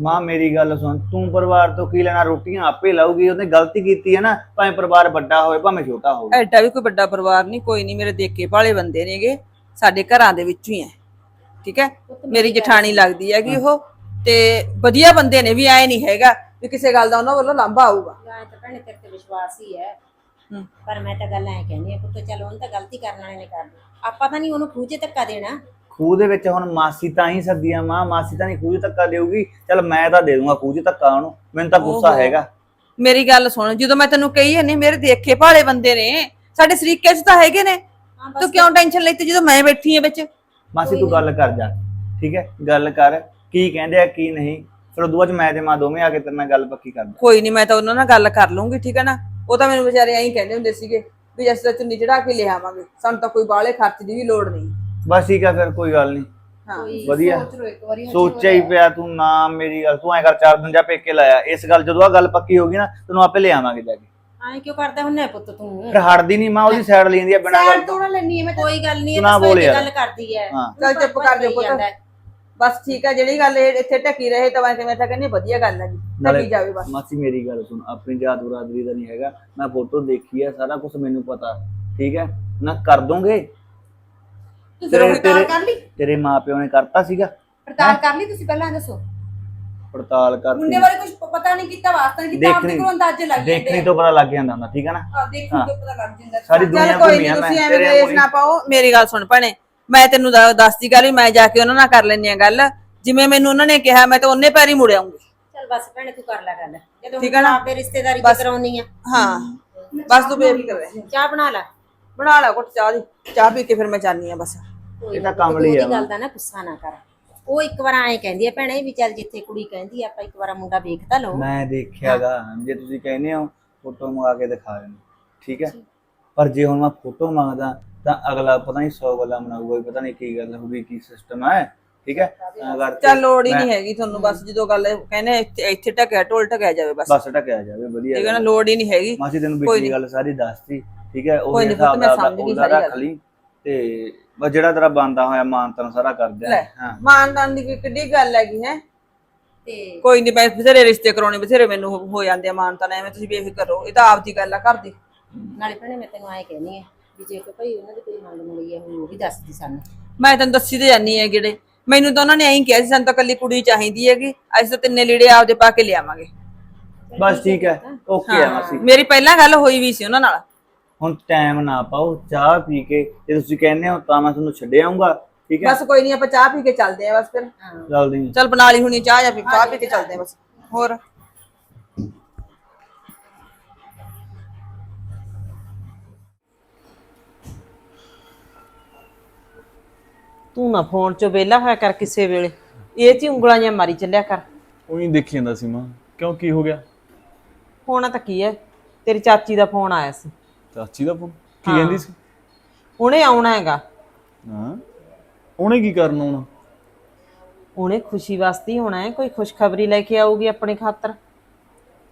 ਮਾਂ ਮੇਰੀ ਗੱਲ ਸੁਣ ਤੂੰ ਪਰਿਵਾਰ ਤੋਂ ਕੀ ਲੈਣਾ? ਰੋਟੀਆਂ ਆਪੇ ਲਾਊਗੀ ਉਹਨੇ ਗਲਤੀ ਕੀਤੀ ਹੈ ਨਾ ਭਾਵੇਂ ਪਰਿਵਾਰ ਵੱਡਾ ਹੋਵੇ ਭਾਵੇਂ ਛੋਟਾ ਹੋਵੇ। ਐਡਾ ਵੀ ਕੋਈ ਵੱਡਾ ਪਰਿਵਾਰ ਨਹੀਂ ਕੋਈ ਨਹੀਂ ਮੇਰੇ ਦੇਖੇ ਭਾਲੇ ਬੰਦੇ ਨੇਗੇ ਸਾਡੇ ਘਰਾਂ ਦੇ ਵਿੱਚੋਂ ਹੀ ਐ ਠੀਕ ਹੈ? ਮੇਰੀ ਜਠਾਣੀ ਲੱਗਦੀ ਹੈਗੀ ਉਹ। ਤੇ ਵਧੀਆ ਬੰਦੇ ਨੇ ਵੀ ਐ ਨਹੀਂ ਹੈਗਾ ਵੀ ਕਿਸੇ ਗੱਲ ਦਾ ਉਹਨਾਂ ਵੱਲੋਂ ਲਾਂਭਾ ਆਊਗਾ। ਮੈਂ ਤਾਂ ਭੈਣੇ ਤੇਰੇ ਤੇ ਵਿਸ਼ਵਾਸ ਹੀ ਹੈ। ਹੂੰ। ਪਰ ਮੈਂ ਤਾਂ ਗੱਲ ਐਂ ਕਹਿੰਦੀ ਆ ਪੁੱਤ ਚੱਲ ਉਹਨੇ ਤਾਂ ਗਲਤੀ ਕਰਨ ਵਾਲੇ ਨੇ ਕਰ ਲਈ ਆਪਾਂ ਤਾਂ ਨਹੀਂ ਉਹਨੂੰ ਖੂਜੇ ਧੱਕਾ ਦੇਣਾ। ਖੂਹ ਦੇ ਵਿੱਚ ਹੁਣ ਮਾਸੀ ਤਾਂ ਹੀ ਸੱਦੀ ਆ ਮਾਂ ਮਾਸੀ ਤਾਂ ਨਹੀਂ ਖੂਹ 'ਚ ਧੱਕਾ ਦੇਊਗੀ। ਚਲ ਮੈਂ ਤਾਂ ਦੇ ਦੂੰਗਾ ਖੂਹ 'ਚ ਧੱਕਾ ਉਹਨੂੰ ਮੈਨੂੰ ਤਾਂ ਗੁੱਸਾ ਓਹੋ। ਹੈਗਾ। ਮੇਰੀ ਗੱਲ ਸੁਣ ਜਦੋਂ ਮੈਂ ਤੈਨੂੰ ਕਹੀ ਹੈ ਨਹੀਂ ਮੇਰੇ ਦੇਖੇ ਭਾਲੇ ਬੰਦੇ ਨੇ ਸਾਡੇ ਸਰੀਕੇ 'ਚ ਤਾਂ ਹੈਗੇ ਨੇ। ਹਾਂ ਤੂੰ ਕਿਉਂ ਟੈਨਸ਼ਨ ਲਈ ਤੇ ਜਦੋਂ ਮੈਂ ਬੈਠੀ ਆ ਵਿੱਚ? ਮਾਸੀ ਤੂੰ ਗੱਲ ਕਰ ਜਾ ਠੀਕ ਹੈ? ਗੱਲ ਕਰ ਕੀ ਕਹਿੰਦੇ ਆ ਕੀ ਨਹੀਂ। ਫਿਰ ਉਦੋਂ ਬਾਅਦ 'ਚ ਮੈਂ ਤੇ ਮਾਂ ਦੋਵੇਂ ਆ ਕੇ ਤੇਰੇ ਨਾਲ ਗੱਲ ਪੱਕੀ ਕਰਦੇ। ਕੋਈ ਨਹੀਂ ਮੈਂ ਤਾਂ ਉਹਨਾਂ ਨਾਲ ਗੱਲ ਕਰ ਲੂੰਗੀ ਠੀਕ ਹੈ ਨਾ? ਉਹ ਤਾਂ ਮੈਨੂੰ ਵਿਚਾਰੇ ਐਂ ਕਹਿੰਦੇ ਹੁੰਦੇ ਸੀਗੇ ਵੀ ਅਸੀਂ ਤਾਂ ਚੁੰਨੀ ਚੜਾ ਕੇ ਲਿਆਵਾਂਗੇ ਸਾਨੂੰ ਤਾਂ ਕੋਈ ਬਾਹਲੇ ਖਰਚ ਦੀ ਵੀ ਲੋੜ ਨਹੀਂ। ਬਸ ਠੀਕ ਆ ਫਿਰ ਕੋਈ ਗੱਲ ਨਹੀਂ। ਹਾਂ। ਵਧੀਆ। ਸੋਚ ਲਓ ਇੱਕ ਵਾਰੀ ਹਜੇ ਸੋਚਿਆ ਹੀ ਪਿਆ ਤੂੰ ਨਾ ਮੇਰੀ ਗੱਲ ਤੂੰ ਐ ਕਰ ਚਾਰ ਦਿਨ ਜਾ ਪੇਕੇ ਲਾਇਆ। ਇਸ ਗੱਲ ਜਦੋਂ ਆ ਗੱਲ ਪੱਕੀ ਹੋ ਗਈ ਨਾ ਤੈਨੂੰ ਆਪੇ ਲੈ ਆਵਾਂਗੇ ਜਾ ਕੇ। ਐਂ ਕਿਉਂ ਕਰਦਾ ਹੁੰਨੇ ਪੁੱਤ ਤੂੰ? ਫਿਰ ਹਟਦੀ ਨਹੀਂ ਮਾਂ ਉਹਦੀ ਸਾਈਡ ਲੈਂਦੀ ਆ ਬਿਨਾਂ ਗੱਲ ਸਾਈਡ ਤੋਂ। ਨਾ ਲੈਣੀ ਹੈ ਮੈਂ ਤਾਂ ਕੋਈ ਗੱਲ ਨਹੀਂ ਤੂੰ ਨਾ ਬੋਲ ਯਾਰ। ਗੱਲ ਕਰਦੀ ਐ। ਹਾਂ। ਚੱਲ ਚੁੱਪ ਕਰ ਜਾ ਪੁੱਤ। ਬਸ ਠੀਕ ਹੈ ਜਿਹੜੀ ਗੱਲ ਇਹ ਇੱਥੇ ਟਕੀ ਰਹੇ ਤਾਂ ਮੈਂ ਕਿਵੇਂ ਤਾਂ ਕਹਿੰਦੀ ਵਧੀਆ ਗੱਲ ਹੈ ਜੀ। ਨਾਲੇ ਟਕੀ ਜਾਵੇ ਬਸ। ਮਾਸੀ ਮੇਰੀ ਗੱਲ ਸੁਣ ਆਪਣੀ ਜਾਤ ਬਰਾਦਰੀ ਦਾ ਨਹੀਂ ਹੈਗਾ ਮੈਂ ਫੋਟੋ ਦੇਖੀ ਹੈ ਸਾਰਾ ਕੁਝ ਮੈਨੂੰ ਪਤਾ ਠੀਕ ਹੈ? ਨਾ ਕਰ ਦੋਗੇ? ਤੁਸੀਂ ਤੇਰੇ- ਤੇਰੇ- ਕਰ ਲਈ। ਤੇਰੇ ਮਾਪਿਓ ਨੇ ਕਰਤਾ ਸੀਗਾ। ਪੜਤਾਲ ਕਰ ਲਈ ਤੁਸੀਂ ਪਹਿਲਾਂ ਦੱਸੋ। ਪੜਤਾਲ ਮੁੰਡੇ ਕਰਤੀ ਬਾਰੇ ਕੁਝ ਪਤਾ ਨਹੀਂ ਕੀਤਾ ਵਾਸਤਾ ਨਹੀਂ ਕੀਤਾ ਆਪਦੇ ਦੇਖਣੀ- ਕੋਲ ਅੰਦਾਜ਼ੇ ਲੱਗ ਜਾਂਦੇ ਦੇਖਣੀ ਤੋਂ ਪਤਾ ਲੱਗ ਜਾਂਦਾ ਹੁੰਦਾ ਠੀਕ ਹੈ ਨਾ? ਆ ਦੇਖਣ ਤੋਂ ਪਤਾ ਲੱਗ ਜਾਂਦਾ। ਸਾਰੀ ਦੁਨੀਆ ਕੋਈ ਨਹੀਂ ਆ ਤੁਸੀਂ ਐਵੇਂ ਵਾਂਗੂ ਨਾ ਪਾਓ। ਮੇਰੀ ਗੱਲ ਸੁਣ ਭੈਣੇ ਮੈਂ ਤੈਨੂੰ ਦੱਸਦੀ ਗੱਲ ਮੈਂ ਜਾ ਕੇ ਉਹਨਾਂ ਨਾਲ ਕਰ ਲੈਣੀ ਆ ਗੱਲ। ਜਿਵੇਂ ਮੈਨੂੰ ਉਹਨਾਂ ਨੇ ਕਿਹਾ ਮੈਂ ਤਾਂ ਉਹਨੇ ਪੈਰੀ ਮੁੜ ਆਉਂਗੀ ਬਸ ਭੈਣੇ ਤੂੰ ਕਰ ਲੈ ਗੱਲ। ਜਦੋਂ ਠੀਕ ਆ ਨਾ? ਆਪਦੇ ਰਿਸ਼ਤੇਦਾਰੀ ਬਸ। ਚ ਕਰਾਉਣੀ ਆ। ਹਾਂ। ਬਸ ਤੂੰ ਬੇਫਿਕਰ ਰਹਿ ਚਾਹ ਬਣਾ ਲੈ। ਬਣਾ ਲੈ ਘੁੱਟ ਚਾਹ ਦੀ। ਚਾਹ ਪੀ ਕੇ ਫਿਰ ਮੈਂ ਜਾਣੀ ਆ ਬਸ। ਇਹ ਤਾਂ ਕੰਮ ਲਈ ਉਹਦੀ ਆ। ਗੱਲ ਦਾ ਨਾ ਗੁੱਸਾ ਨਾ ਕਰ। ਉਹ ਇੱਕ ਵਾਰ ਐਂ ਕਹਿੰਦੀ ਆ ਭੈਣੇ ਵੀ ਚੱਲ ਜਿੱਥੇ ਕੁੜੀ ਕਹਿੰਦੀ ਆ ਆਪਾਂ ਇੱਕ ਵਾਰ ਮੁੰਡਾ ਵੇਖ ਤਾਂ ਲਓ। ਮੈਂ ਦੇਖਿਆਗਾ ਜੇ ਤੁਸੀਂ ਕਹਿੰਦੇ ਹੋ ਫੋਟੋ ਮੰਗਾ ਕੇ ਦਿਖਾ ਦੇਣੀ ਠੀਕ ਹੈ ਪਰ ਜੇ ਹੁਣ ਮੈਂ ਫੋਟੋ ਮੰਗਦਾ ਤਾਂ ਅਗਲਾ ਪਤਾ ਨਹੀਂ 100 ਗੱਲਾਂ ਬਣਾਊਗਾ ਵੀ ਪਤਾ ਨਹੀਂ ਕੀ ਗੱਲ ਹੋਊਗੀ ਕੀ ਸਿਸਟਮ ਹੈ ਠੀਕ ਹੈ? ਕਰਕੇ ਚੱਲ ਲੋੜ ਹੀ ਨਹੀਂ ਹੈਗੀ ਤੁਹਾਨੂੰ ਬਸ ਜਦੋਂ ਗੱਲ ਕਹਿੰਦੇ ਇੱਥੇ ਇੱਥੇ ਟਕਿਆ ਢੋਲ ਟਕਿਆ ਜਾਵੇ ਬਸ। ਬਸ ਟਕਿਆ ਜਾਵੇ ਵਧੀਆ ਠੀਕ ਹੈ ਨਾ। ਲੋੜ ਹੀ ਨਹੀਂ ਹੈਗੀ। ਮਾਸੀ ਤੈਨੂੰ ਨੀ। ਗੱਲ ਸਾਰੀ ਦੱਸਤੀ ਠੀਕ ਹੈ? ਪੁੱਤ, ਹਿਸਾਬ ਗਈ ਉਹਦਾ ਸਾਰੀ ਰੱਖ। ਲਈ ਤੇ ਬਸ ਜਿਹੜਾ ਤੇਰਾ ਬੰਦਾ ਹੋਇਆ ਮਾਨਤਨ ਸਾਰਾ ਕਰ ਦਿਆ ਹਾਂ। ਮਾਨਦਾਨ ਦੀ ਕੋਈ ਕਿੱਡੀ ਗੱਲ ਹੈਗੀ ਹੈ? ਤੇ ਕੋਈ ਨਹੀਂ ਮੈਂ ਬਥੇਰੇ ਰਿਸ਼ਤੇ ਕਰਾਉਣੇ ਬਥੇਰੇ ਮੈਨੂੰ ਹੋ- ਹੋ ਜਾਂਦੇ ਆ ਮਾਨਤਾਨ ਐਵੇਂ ਤੁਸੀਂ ਬੇਫਿਕਰ ਰਹੋ। ਇਹ ਤਾਂ ਆਪਦੀ ਗੱਲ ਆ ਘਰ ਦੀ। ਨਾਲੇ ਭੈਣੇ ਮੈਂ ਤੈਨੂੰ ਐਂ ਕਹਿੰਦੀ ਆ ਵੀ ਜੇ ਕੋਈ ਭਾਈ ਉਹਨਾਂ ਦੀ ਕੋਈ ਮੰਗ ਮਿਲੀ ਹੈ ਉਹ ਵੀ ਦੱਸਦੀ ਸਾਨੂੰ। ਮੈਂ ਤੈਨੂੰ ਦੱਸੀ ਤੇ ਜਾਨੀ ਹੈ ਜਿਹੜੇ ਮੈਨੂੰ ਤਾਂ ਉਹਨਾਂ ਨੇ ਐਂ ਕਿਹਾ ਸੀ ਸਾਨੂੰ ਤਾਂ ਕੱਲੀ ਕੁੜੀ ਚਾਹੀਦੀ ਹੈਗੀ ਅਸੀਂ ਤਾਂ ਤਿੰਨੇ ਲੀੜੇ ਆਪਦੇ ਪਾ ਕੇ ਲਿਆਵਾਂਗੇ। ਬਸ ਠੀਕ ਹੈ ਓਕੇ ਹੈ ਮਾਸੀ। ਮੇਰੀ ਪਹਿਲਾਂ ਗੱਲ ਹੋਈ ਵੀ ਸੀ ਉਹਨਾਂ ਨਾਲ। ਹੁਣ ਟਾਈਮ ਨਾ ਪਾਓ ਚਾਹ ਪੀ ਕੇ ਜੇ ਤੁਸੀਂ ਕਹਿੰਦੇ ਹੋ ਤਾਂ ਮੈਂ ਤੁਹਾਨੂੰ ਛੱਡ ਆਉਂਗਾ ਠੀਕ ਹੈ? ਬਸ ਕੋਈ ਨਹੀਂ ਆਪਾਂ ਚਾਹ ਪੀ ਕੇ ਚੱਲਦੇ ਆ ਬਸ ਫਿਰ। ਜਲਦੀ ਚੱਲ ਬਣਾ ਲਈ ਹੁਣੀ ਚਾਹ ਜਾਂ ਫਿਰ ਚਾਹ ਪੀ ਕੇ ਚੱਲਦੇ ਆ ਬਸ। ਹੋਰ? ਤੂੰ ਨਾ ਫੋਨ 'ਚ ਵਿਹਲਾ ਹੋਇਆ ਕਰ ਕਿਸੇ ਵੇਲੇ। ਇਹ 'ਚ ਹੀ ਉਂਗਲਾਂ ਜਾਂ ਮਾਰੀ ਚੱਲਿਆ ਕਰ। ਉਹੀ ਦੇਖੀ ਜਾਂਦਾ ਸੀ ਮਾਂ। ਕਿਉਂ ਕੀ ਹੋ ਗਿਆ? ਹੋਣਾ ਤਾਂ ਕੀ ਹੈ ਤੇਰੀ ਚਾਚੀ ਦਾ ਫੋਨ ਆਇਆ ਸੀ। ਚਾਚੀ ਦਾ ਫੋਨ? ਕੀ ਕਹਿੰਦੀ ਸੀ? ਉਹਨੇ ਆਉਣਾ ਹੈਗਾ। ਹਾਂ। ਉਹਨੇ ਕੀ ਕਰਨ ਆਉਣਾ? ਉਹਨੇ ਖੁਸ਼ੀ ਵਾਸਤੇ ਹੀ ਹੋਣਾ ਹੈ ਕੋਈ ਖੁਸ਼ਖਬਰੀ ਲੈ ਕੇ ਆਊਗੀ ਆਪਣੇ ਖਾਤਰ।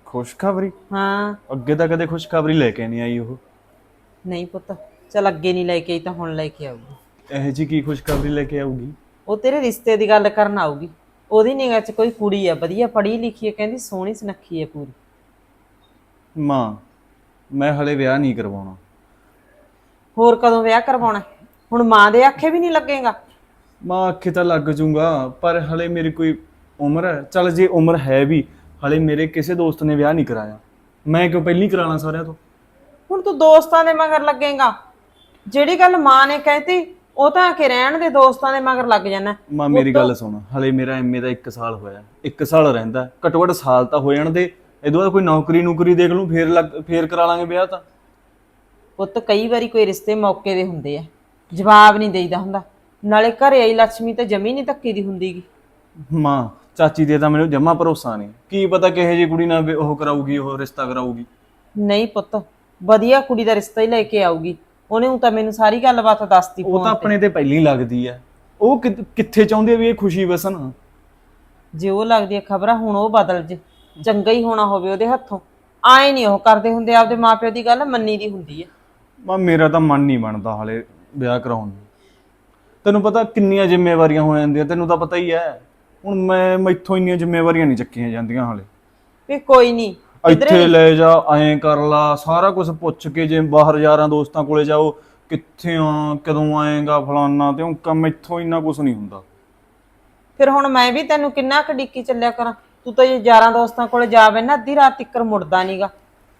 ਖੁਸ਼ਖਬਰੀ? ਹਾਂ। ਅੱਗੇ ਤਾਂ ਕਦੇ ਖੁਸ਼ਖਬਰੀ ਲੈ ਕੇ ਨਹੀਂ ਆਈ ਉਹ। ਨਹੀਂ ਪੁੱਤ। ਚਲ ਅੱਗੇ ਨਹੀਂ ਲੈ ਕੇ ਆਈ ਤਾਂ ਹੁਣ ਲੈ ਕੇ ਆਊਗੀ। ਇਹ ਜੀ ਕੀ ਖੁਸ਼ਖਬਰੀ ਲੈ ਕੇ ਆਊਗੀ? ਉਹ ਤੇਰੇ ਰਿਸ਼ਤੇ ਦੀ ਗੱਲ ਕਰਨ ਆਊਗੀ। ਉਹਦੀ ਨਿਗਾਹ 'ਚ ਕੋਈ ਕੁੜੀ ਆ ਵਧੀਆ ਪੜ੍ਹੀ ਲਿਖੀ ਹੈ ਕਹਿੰਦੀ ਸੋਹਣੀ ਸੁਨੱਖੀ ਹੈ ਪੂਰੀ। ਮਾਂ ਮੈਂ ਹਲੇ ਵਿਆਹ ਨਹੀਂ ਕਰਵਾਉਣਾ। ਹੋਰ ਕਦੋਂ ਵਿਆਹ ਕਰਵਾਉਣਾ? ਹੁਣ ਮਾਂ ਦੇ ਆਖੇ ਵੀ ਨਹੀਂ ਲੱਗੇਗਾ। ਮਾਂ ਅੱਖੇ ਤਾਂ ਲੱਗ ਜੂੰਗਾ ਪਰ ਹਲੇ ਮੇਰੀ ਕੋਈ ਉਮਰ ਹੈ। ਚੱਲ ਜੇ ਉਮਰ ਹੈ ਵੀ ਹਲੇ ਮੇਰੇ ਕਿਸੇ ਦੋਸਤ ਨੇ ਵਿਆਹ ਨਹੀਂ ਕਰਾਇਆ। ਮੈਂ ਕਿਉਂ ਪਹਿਲੀ ਕਰਾਣਾ ਸਾਰਿਆਂ ਤੋਂ? ਹੁਣ ਤੂੰ ਦੋਸਤਾਂ ਦੇ ਮਗਰ ਲੱਗੇਗਾ। ਜਿਹੜੀ ਗੱਲ ਮਾਂ ਨੇ ਕਹਿਤੀ ਉਹ ਤਾਂ ਕੇ ਰਹਿਣ ਦੇ ਦੋਸਤਾਂ ਦੇ ਮਗਰ ਲੱਗ ਜਾਣਾ ਮਾਂ ਮੇਰੀ ਗੱਲ ਸੁਣ। ਹਲੇ ਮੇਰਾ ਐਮਏ ਦਾ 1 ਸਾਲ ਹੋਇਆ। 1 ਸਾਲ ਰਹਿੰਦਾ। ਘੱਟੋ ਘੱਟ ਸਾਲ ਤਾਂ ਹੋ ਜਾਣ ਦੇ। ਇਹਦੋਂ ਬਾਅਦ ਕੋਈ ਨੌਕਰੀ ਨੂਕਰੀ ਦੇਖ ਲੂੰ ਫੇਰ ਲੱਗ ਫੇਰ ਕਰਾ ਲਾਂਗੇ ਵਿਆਹ ਤਾਂ। ਪੁੱਤ ਕਈ ਵਾਰੀ ਕੋਈ ਰਿਸ਼ਤੇ ਮੌਕੇ ਦੇ ਹੁੰਦੇ ਆ। ਜਵਾਬ ਨਹੀਂ ਦੇਈਦਾ ਹੁੰਦਾ। ਨਾਲੇ ਘਰੇ ਆਈ ਲక్ష్ਮੀ ਤਾਂ ਜਮੀ ਨਹੀਂ ਧੱਕੀ ਦੀ ਹੁੰਦੀਗੀ। ਮਾਂ ਚਾਚੀ ਦੇ ਤਾਂ ਮੈਨੂੰ ਜਮਾ ਭਰੋਸਾ ਨਹੀਂ। ਕੀ ਪਤਾ ਕਿਹੇ ਜੀ ਕੁੜੀ ਨਾਲ ਉਹ ਕਰਾਊਗੀ ਉਹ ਰਿਸ਼ਤਾ ਕਰਾਊਗੀ। ਨਹੀਂ ਪੁੱਤ ਵਧੀਆ ਕੁੜੀ ਦਾ ਰਿਸ਼ਤਾ ਹੀ ਲੈ ਕੇ ਆਊਗੀ। ਉਹਨੇ ਉਹ ਤਾਂ ਮੈਨੂੰ ਸਾਰੀ ਗੱਲਬਾਤ ਦੱਸਤੀ ਉਹ ਤਾਂ ਆਪਣੇ ਤੇ ਪਹਿਲਾਂ ਲੱਗਦੀ ਆ। ਉਹ ਕਿ- ਕਿੱਥੇ ਚਾਹੁੰਦੀ ਆ ਵੀ ਇਹ ਖੁਸ਼ੀ ਵਸਣ? ਜੇ ਉਹ ਲੱਗਦੀ ਖਬਰਾਂ ਹੁਣ ਉਹ ਬਦਲ ਜੇ। ਚੰਗਾ ਹੀ ਹੋਣਾ ਹੋਵੇ ਉਹਦੇ ਹੱਥੋਂ। ਆਏ ਨਹੀਂ ਉਹ ਕਰਦੇ ਹੁੰਦੇ ਆਪਦੇ ਮਾਪਿਓ ਦੀ ਗੱਲ ਮੰਨੀ ਦੀ ਹੁੰਦੀ ਹੈ ਮਾਂ ਮੇਰਾ ਤਾਂ ਮਨ ਨਹੀਂ ਬਣਦਾ ਹਾਲੇ ਵਿਆਹ ਕਰਾਉਣ ਨੂੰ। ਤੈਨੂੰ ਪਤਾ ਕਿੰਨੀਆਂ ਜ਼ਿੰਮੇਵਾਰੀਆਂ ਹੋ ਜਾਂਦੀਆਂ ਤੈਨੂੰ ਤਾਂ ਪਤਾ ਹੀ ਹੈ ਹੁਣ ਮੈਂ ਮੈਥੋਂ ਇੰਨੀਆਂ ਜ਼ਿੰਮੇਵਾਰੀਆਂ ਨਹੀਂ ਚੱਕੀਆਂ ਜਾਂਦੀਆਂ ਹਾਲੇ। ਵੀ ਕੋਈ ਨਹੀਂ ਇੱਥੇ ਲੈ ਜਾ ਐਂ ਕਰ ਲਾ ਸਾਰਾ ਕੁਝ ਪੁੱਛ ਕੇ ਜੇ ਬਾਹਰ ਯਾਰਾਂ ਦੋਸਤਾਂ ਕੋਲੇ ਜਾਓ ਕਿੱਥੇ ਆ ਕਦੋਂ ਆਏਗਾ ਫਲਾਨਾ ਤੇ ਉਹ ਕੰਮ ਇੱਥੋਂ ਇੰਨਾ ਕੁਝ ਨਹੀਂ ਹੁੰਦਾ। ਫਿਰ ਹੁਣ ਮੈਂ ਵੀ ਤੈਨੂੰ ਕਿੰਨਾ ਕੁ ਡਿੱਕੀ ਚੱਲਿਆ ਕਰਾਂ। ਤੂੰ ਤਾਂ ਜੇ ਯਾਰਾਂ ਦੋਸਤਾਂ ਕੋਲੇ ਜਾਵੇ ਨਾ ਅੱਧੀ ਰਾਤ ਤੱਕ ਮੁੜਦਾ ਨਹੀਂਗਾ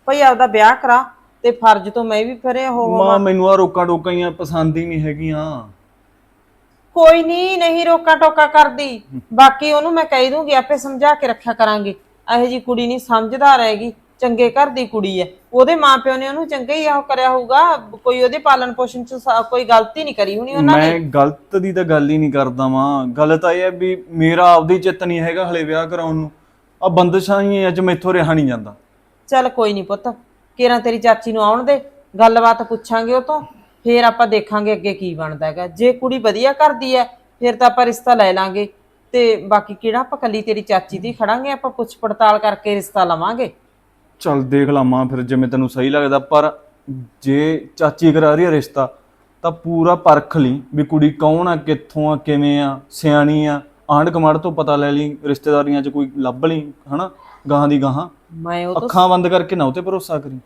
ਭਈ ਆਪਦਾ ਵਿਆਹ ਕਰਾ ਤੇ ਫਰਜ਼ ਤੋਂ ਮੈਂ ਵੀ ਫਿਰੇ ਹੋ ਮਾਂ ਮੈਨੂੰ ਆ ਰੋਕਾਂ ਟੋਕਾਂ ਹੀ ਪਸੰਦ ਹੀ ਨਹੀਂ ਹੈਗੀਆਂ। ਕੋਈ ਨਹੀਂ ਨਹੀਂ ਰੋਕਾ ਟੋਕਾ ਕਰਦੀ ਬਾਕੀ ਉਹਨੂੰ ਮੈਂ ਕਹਿ ਦੂੰਗੀ ਆਪੇ ਸਮਝਾ ਕੇ ਰੱਖਿਆ ਕਰਾਂਗੇ। ਇਹੋ ਜੀ ਕੁੜੀ ਨਹੀਂ ਸਮਝਦਾਰ ਹੈਗੀ ਚੰਗੇ ਘਰ ਦੀ ਕੁੜੀ ਹੈ। ਉਹਦੇ ਮਾਪਿਓ ਨੇ ਉਹਨੂੰ ਚੰਗਾ ਹੀ ਉਹ ਕਰਿਆ ਹੋਊਗਾ ਕੋਈ ਉਹਦੇ ਪਾਲਣ ਪੋਸ਼ਣ ਚ ਸ- ਕੋਈ ਗਲਤੀ ਨਹੀਂ ਕਰੀ ਹੋਣੀ ਉਹਨਾਂ ਨੇ। ਮੈਂ ਗਲਤ ਦੀ ਤਾਂ ਗੱਲ ਹੀ ਨਹੀਂ ਕਰਦਾ ਮਾਂ ਗੱਲ ਤਾਂ ਇਹ ਹੈ ਵੀ ਮੇਰਾ ਆਪਦੀ ਚਿੱਤ ਨਹੀਂ ਹੈਗਾ ਹਲੇ ਵਿਆਹ ਕਰਾਉਣ ਨੂੰ। ਆ ਬੰਦਸ਼ਾਂ ਹੀ ਅੱਜ ਮੈਥੋਂ ਰਿਹਾ ਨਹੀਂ ਜਾਂਦਾ। ਚੱਲ ਕੋਈ ਨਹੀਂ ਪੁੱਤ ਕਿਰਾਂ ਤੇਰੀ ਚਾਚੀ ਨੂੰ ਆਉਣ ਦੇ ਗੱਲਬਾਤ ਪੁੱਛਾਂਗੇ ਉਹ ਤੋਂ ਫੇਰ ਆਪਾਂ ਦੇਖਾਂਗੇ ਅੱਗੇ ਕੀ ਬਣਦਾ ਹੈਗਾ। ਜੇ ਕੁੜੀ ਵਧੀਆ ਕਰਦੀ ਹੈ ਫਿਰ ਤਾਂ ਆਪਾਂ ਰਿਸ਼ਤਾ ਲੈ ਲਾਂਗੇ। ਤੇ ਬਾਕੀ ਕਿਹੜਾ ਆਪਾਂ ਕੱਲੀ ਤੇਰੀ ਚਾਚੀ ਦੀ ਖੜਾਂਗੇ ਆਪਾਂ ਪੁੱਛ ਪੜਤਾਲ ਕਰਕੇ ਰਿਸ਼ਤਾ ਲਵਾਂਗੇ? ਚੱਲ ਦੇਖ ਲਾ ਮਾਂ ਫਿਰ ਜਿਵੇਂ ਤੈਨੂੰ ਸਹੀ ਲੱਗਦਾ ਪਰ ਜੇ ਚਾਚੀ ਕਰਾ ਰਹੀ ਹੈ ਰਿਸ਼ਤਾ ਤਾਂ ਪੂਰਾ ਪਰਖ ਲਈ ਵੀ ਕੁੜੀ ਕੌਣ ਆ ਕਿੱਥੋਂ ਆ ਕਿਵੇਂ ਆ ਸਿਆਣੀ ਆ ਆਂਢ ਕਮਾੜ ਤੋਂ ਪਤਾ ਲੈ ਲਈ ਰਿਸ਼ਤੇਦਾਰੀਆਂ 'ਚ ਕੋਈ ਲੱਭ ਲਈ ਹਨਾ? ਗਾਹਾਂ ਦੀ ਗਾਹਾਂ। ਮੈਂ ਉਹ ਅੱਖਾਂ ਬੰਦ ਕਰਕੇ ਨਾ ਉਤੇ ਭਰੋਸਾ ਕਰੀ।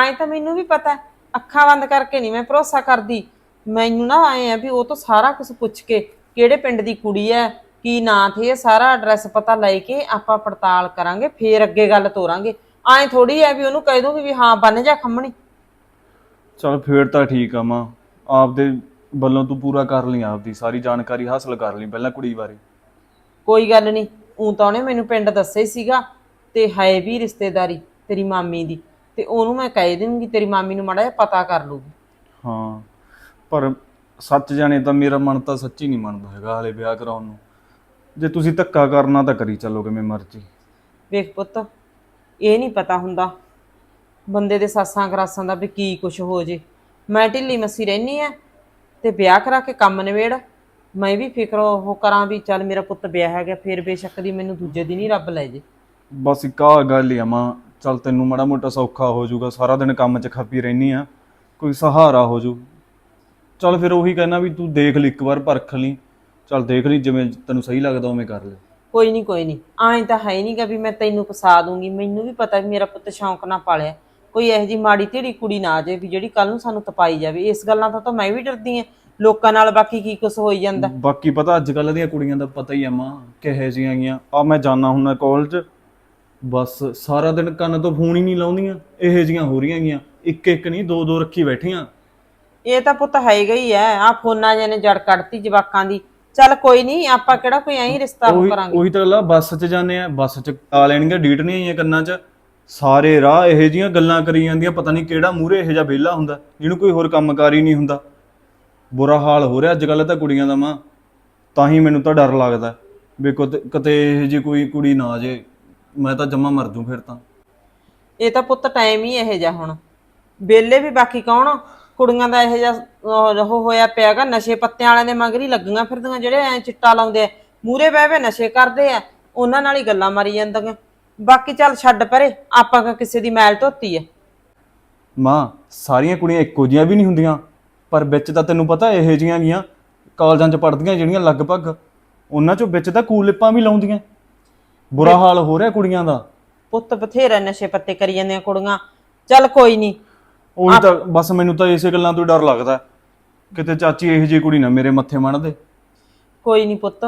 ਐ ਤਾਂ ਮੈਨੂੰ ਵੀ ਪਤਾ ਹੈ। ਅੱਖਾਂ ਬੰਦ ਕਰਕੇ ਨਹੀਂ ਮੈਂ ਭਰੋਸਾ ਕਰਦੀ। ਮੈਨੂੰ ਨਾ ਆਏ ਆ ਵੀ ਉਹ ਤੋਂ ਸਾਰਾ ਕੁਝ ਪੁੱਛ ਕੇ ਕਿਹੜੇ ਪਿੰਡ ਦੀ ਕੁੜੀ ਹੈ ਕੀ ਨਾਂ ਥੇ ਸਾਰਾ ਐਡਰੈਸ ਪਤਾ ਲੈ ਕੇ ਆਪਾਂ ਪੜਤਾਲ ਕਰਾਂਗੇ ਫੇਰ ਅੱਗੇ ਗੱਲ ਤੋਰਾਂਗੇ। ਐ ਥੋੜੀ ਹੈ ਵੀ ਉਹਨੂੰ ਕਹਿ ਦੂੰਗੀ ਵੀ ਹਾਂ ਬੰਨ ਜਾ ਖੰਮਣੀ। ਚਲ ਫੇਰ ਤਾਂ ਠੀਕ ਆ ਮਾਂ। ਆਪਦੇ ਵੱਲੋਂ ਤੂੰ ਪੂਰਾ ਕਰ ਲਈ ਆਪਦੀ ਸਾਰੀ ਜਾਣਕਾਰੀ ਹਾਸਲ ਕਰ ਲਈ ਪਹਿਲਾਂ ਕੁੜੀ ਬਾਰੇ। ਕੋਈ ਗੱਲ ਨਹੀਂ ਉਂ ਤਾਂ ਉਹਨੇ ਮੈਨੂੰ ਪਿੰਡ ਦੱਸਿਆ ਹੀ ਸੀਗਾ ਤੇ ਹੈ ਵੀ ਰਿਸ਼ਤੇਦਾਰੀ ਤੇਰੀ ਮਾਮੀ ਦੀ। ਤੇ ਉਹਨੂੰ ਮੈਂ ਕਹਿ ਦੇਵਾਂਗੀ ਤੇਰੀ ਮਾਮੀ ਨੂੰ ਮਾੜਾ ਜਿਹਾ ਪਤਾ ਕਰ ਲੂਗੀ ਹਾਂ ਪਰ ਸੱਚ ਜਾਣੇ ਤਾਂ ਮੇਰਾ ਮਨ ਤਾਂ ਸੱਚੀ ਨਹੀਂ ਮੰਨਦਾ ਹੈਗਾ ਹਲੇ ਵਿਆਹ ਕਰਾਉਣ ਨੂੰ। ਜੇ ਤੁਸੀਂ ਧੱਕਾ ਕਰਨਾ ਤਾਂ ਕਰੀ ਚੱਲੋ ਕਿਵੇਂ ਮਰਜ਼ੀ। ਵੇਖ ਪੁੱਤ ਇਹ ਨਹੀਂ ਪਤਾ ਹੁੰਦਾ ਬੰਦੇ ਦੇ ਸਾਸਾਂ ਗਰਾਸਾਂ ਦਾ ਵੀ ਕੀ ਕੁਝ ਹੋ ਜੇ। ਮੈਂ ਢਿੱਲੀ ਮੱਸੀ ਰਹਿਨੀ ਆ ਤੇ ਵਿਆਹ ਕਰਾ ਕੇ ਕੰਮ ਨਿਬੇੜ। ਮੈਂ ਵੀ ਫਿਕਰ ਉਹ ਕਰਾਂ ਵੀ ਚੱਲ ਮੇਰਾ ਪੁੱਤ ਵਿਆਹ ਹੈਗਾ ਫਿਰ ਬੇਸ਼ੱਕ ਦੀ ਮੈਨੂੰ ਦੂਜੇ ਦਿਨ ਹੀ ਰੱਬ ਲੈ ਜੇ। ਬਸ ਇੱਕ ਆਹ ਗੱਲ ਹੀ ਆ ਮਾਂ ਚੱਲ ਤੈਨੂੰ ਮਾੜਾ ਮੋਟਾ ਸੌਖਾ ਹੋ ਜਾਊਗਾ ਸਾਰਾ ਦਿਨ ਕੰਮ 'ਚ ਖੱਪੀ ਰਹਿਨੀ ਆ ਕੋਈ ਸਹਾਰਾ ਹੋ ਜਾਊ। ਚੱਲ ਫਿਰ ਉਹੀ ਕਹਿਣਾ ਵੀ ਤੂੰ ਦੇਖ ਲਈ ਇੱਕ ਵਾਰ ਪਰਖ ਲਈ। ਚੱਲ ਦੇਖ ਲਈ ਜਿਵੇਂ ਤੈਨੂੰ ਸਹੀ ਲੱਗਦਾ ਉਵੇਂ ਕਰ ਲੈ। ਕੋਈ ਨਹੀਂ ਕੋਈ ਨਹੀਂ। ਆਏ ਤਾਂ ਹੈ ਨਹੀਂਗਾ ਵੀ ਮੈਂ ਤੈਨੂੰ ਫਸਾ ਦੂੰਗੀ। ਮੈਨੂੰ ਵੀ ਪਤਾ ਵੀ ਮੇਰਾ ਪੁੱਤ ਸ਼ੌਂਕ ਨਾਲ ਪਾਲਿਆ। ਕੋਈ ਇਹੋ ਜੀ ਮਾੜੀ ਢੇੜੀ ਕੁੜੀ ਨਾ ਆ ਜਾਏ ਵੀ ਜਿਹੜੀ ਕੱਲ ਨੂੰ ਸਾਨੂੰ ਤਪਾਈ ਜਾਵੇ। ਇਸ ਗੱਲਾਂ ਤੋਂ ਤਾਂ ਮੈਂ ਵੀ ਡਰਦੀ ਆ। ਲੋਕਾਂ ਨਾਲ ਬਾਕੀ ਕੀ ਕੁਝ ਹੋਈ ਜਾਂਦਾ। ਬਾਕੀ ਪਤਾ ਅੱਜ ਕੱਲ੍ਹ ਦੀਆਂ ਕੁੜੀਆਂ ਦਾ ਪਤਾ ਹੀ ਆ ਮਾਂ ਕਿਹੇ ਜਿਹੀਆਂ ਗੀਆਂ ਆ ਮੈਂ ਜਾਣਾ ਹੁੰਨਾ ਕਾਲਜ ਬਸ ਸਾਰਾ ਦਿਨ ਕੰਨ ਤੋਂ ਫੋਨ ਹੀ ਨਹੀਂ ਲਾਉਂਦੀਆਂ। ਇਹੇ ਜੀਆਂ ਹੋ ਰਹੀਆਂ ਗੀਆਂ ਇੱਕ ਇੱਕ ਨਹੀਂ ਦੋ ਦੋ ਰੱਖੀ ਬੈਠੀਆਂ। ਇਹ ਤਾਂ ਪੁੱਤ ਹੈਗਾ ਹੀ ਐ ਆ ਫੋਨਾਂ ਜਿਹੇ ਨੇ ਜੜ ਕੱਢਤੀ ਜਵਾਕਾਂ ਦੀ। ਚੱਲ ਕੋਈ ਨਹੀਂ ਆਪਾਂ ਕਿਹੜਾ ਕੋਈ ਐਂ ਰਿਸ਼ਤਾ ਉਹ ਉਹੀ ਕਰਾਂਗੇ। ਉਹੀ ਤਾਂ ਗੱਲਾਂ ਬੱਸ 'ਚ ਜਾਂਦੇ ਆ ਬੱਸ 'ਚ ਆ ਲੈਣਗੇ ਡੀਟ ਨਹੀਂ ਆਈਆਂ ਕੰਨਾਂ 'ਚ। ਸਾਰੇ ਰਾਹ ਇਹੋ ਜੀਆਂ ਗੱਲਾਂ ਕਰੀ ਜਾਂਦੀਆਂ ਪਤਾ ਨਹੀਂ ਕਿਹੜਾ ਮੂਹਰੇ ਇਹੋ ਜਿਹਾ ਵਿਹਲਾ ਹੁੰਦਾ ਜਿਹਨੂੰ ਕੋਈ ਹੋਰ ਕੰਮਕਾਰ ਹੀ ਨਹੀਂ ਹੁੰਦਾ। ਬੁਰਾ ਹਾਲ ਹੋ ਰਿਹਾ ਅੱਜ ਕੱਲ੍ਹ ਤਾਂ ਕੁੜੀਆਂ ਦਾ ਮਾਂ। ਤਾਂ ਹੀ ਮੈਨੂੰ ਤਾਂ ਡਰ ਲੱਗਦਾ ਵੀ ਕਿਤੇ ਕਿਤੇ ਇਹੋ ਜਿਹੀ ਕੋਈ ਕੁੜੀ ਨਾ ਆ ਜੇ ਮੈਂ ਤਾਂ ਜਮਾ ਮਰ ਜੂ ਫਿਰ ਤਾਂ। ਇਹ ਤਾਂ ਪੁੱਤ ਟਾਈਮ ਹੀ ਇਹੋ ਜਿਹਾ ਹੁਣ। ਬੇਲੇ ਵੀ ਬਾਕੀ ਕੌਣ ਕੁੜੀਆਂ ਦਾ ਇਹੋ ਜਿਹਾ ਅਹ, ਉਹ ਹੋਇਆ ਪਿਆਗਾ ਨਸ਼ੇ ਪੱਤਿਆਂ ਵਾਲਿਆਂ ਦੇ ਮਗਰ ਹੀ ਲੱਗੀਆਂ ਫਿਰਦੀਆਂ ਜਿਹੜੇ ਐ ਚਿੱਟਾ ਲਾਉਂਦੇ ਆ। ਮੂਰੇ ਬਹਿ ਬਹਿ ਨਸ਼ੇ ਕਰਦੇ ਆ ਉਹਨਾਂ ਨਾਲ ਹੀ ਗੱਲਾਂ ਮਾਰੀ ਜਾਂਦੀਆਂ। ਬਾਕੀ ਚੱਲ ਛੱਡ ਪਰੇ ਆਪਾਂ ਕਿਉਂ ਕਿਸੇ ਦੀ ਮੈਲ ਧੋਤੀ ਐ ਮਾਂ ਸਾਰੀਆਂ ਕੁੜੀਆਂ ਇੱਕੋ ਜੀਆਂ ਵੀ ਨਹੀਂ ਹੁੰਦੀਆਂ। ਪਰ ਵਿੱਚ ਤਾਂ ਤੈਨੂੰ ਪਤਾ ਇਹੋ ਜੀਆਂ ਗੀਆਂ ਕਾਲਜਾਂ 'ਚ ਪੜ੍ਹਦੀਆਂ ਜਿਹੜੀਆਂ ਲਗਭਗ। ਉਹਨਾਂ 'ਚੋਂ ਵਿੱਚ ਤਾਂ ਕੂਲਿਪਾਂ ਵੀ ਲਾਉਂਦੀਆਂ। ਬੁਰਾ ਹਾਲ ਹੋ ਰਿਹਾ ਕੁੜੀਆਂ ਦਾ। ਪੁੱਤ ਬਥੇਰੇ ਨਸ਼ੇ ਪੱਤੇ ਕਰੀ ਜਾਂਦੀਆਂ ਕੁੜੀਆਂ। ਚੱਲ ਕੋਈ ਨਹੀਂ ਉਹੀ ਤਾਂ ਬਸ ਮੈਨੂੰ ਤਾਂ ਇਸੇ ਗੱਲਾਂ ਤੋਂ ਹੀ ਡਰ ਲੱਗਦਾ। ਕਿਤੇ ਚਾਚੀ ਇਹੋ ਜਿਹੀ ਕੁੜੀ ਨਾ ਮੇਰੇ ਮੱਥੇ ਮਣ ਦੇ। ਕੋਈ ਨਹੀਂ ਪੁੱਤ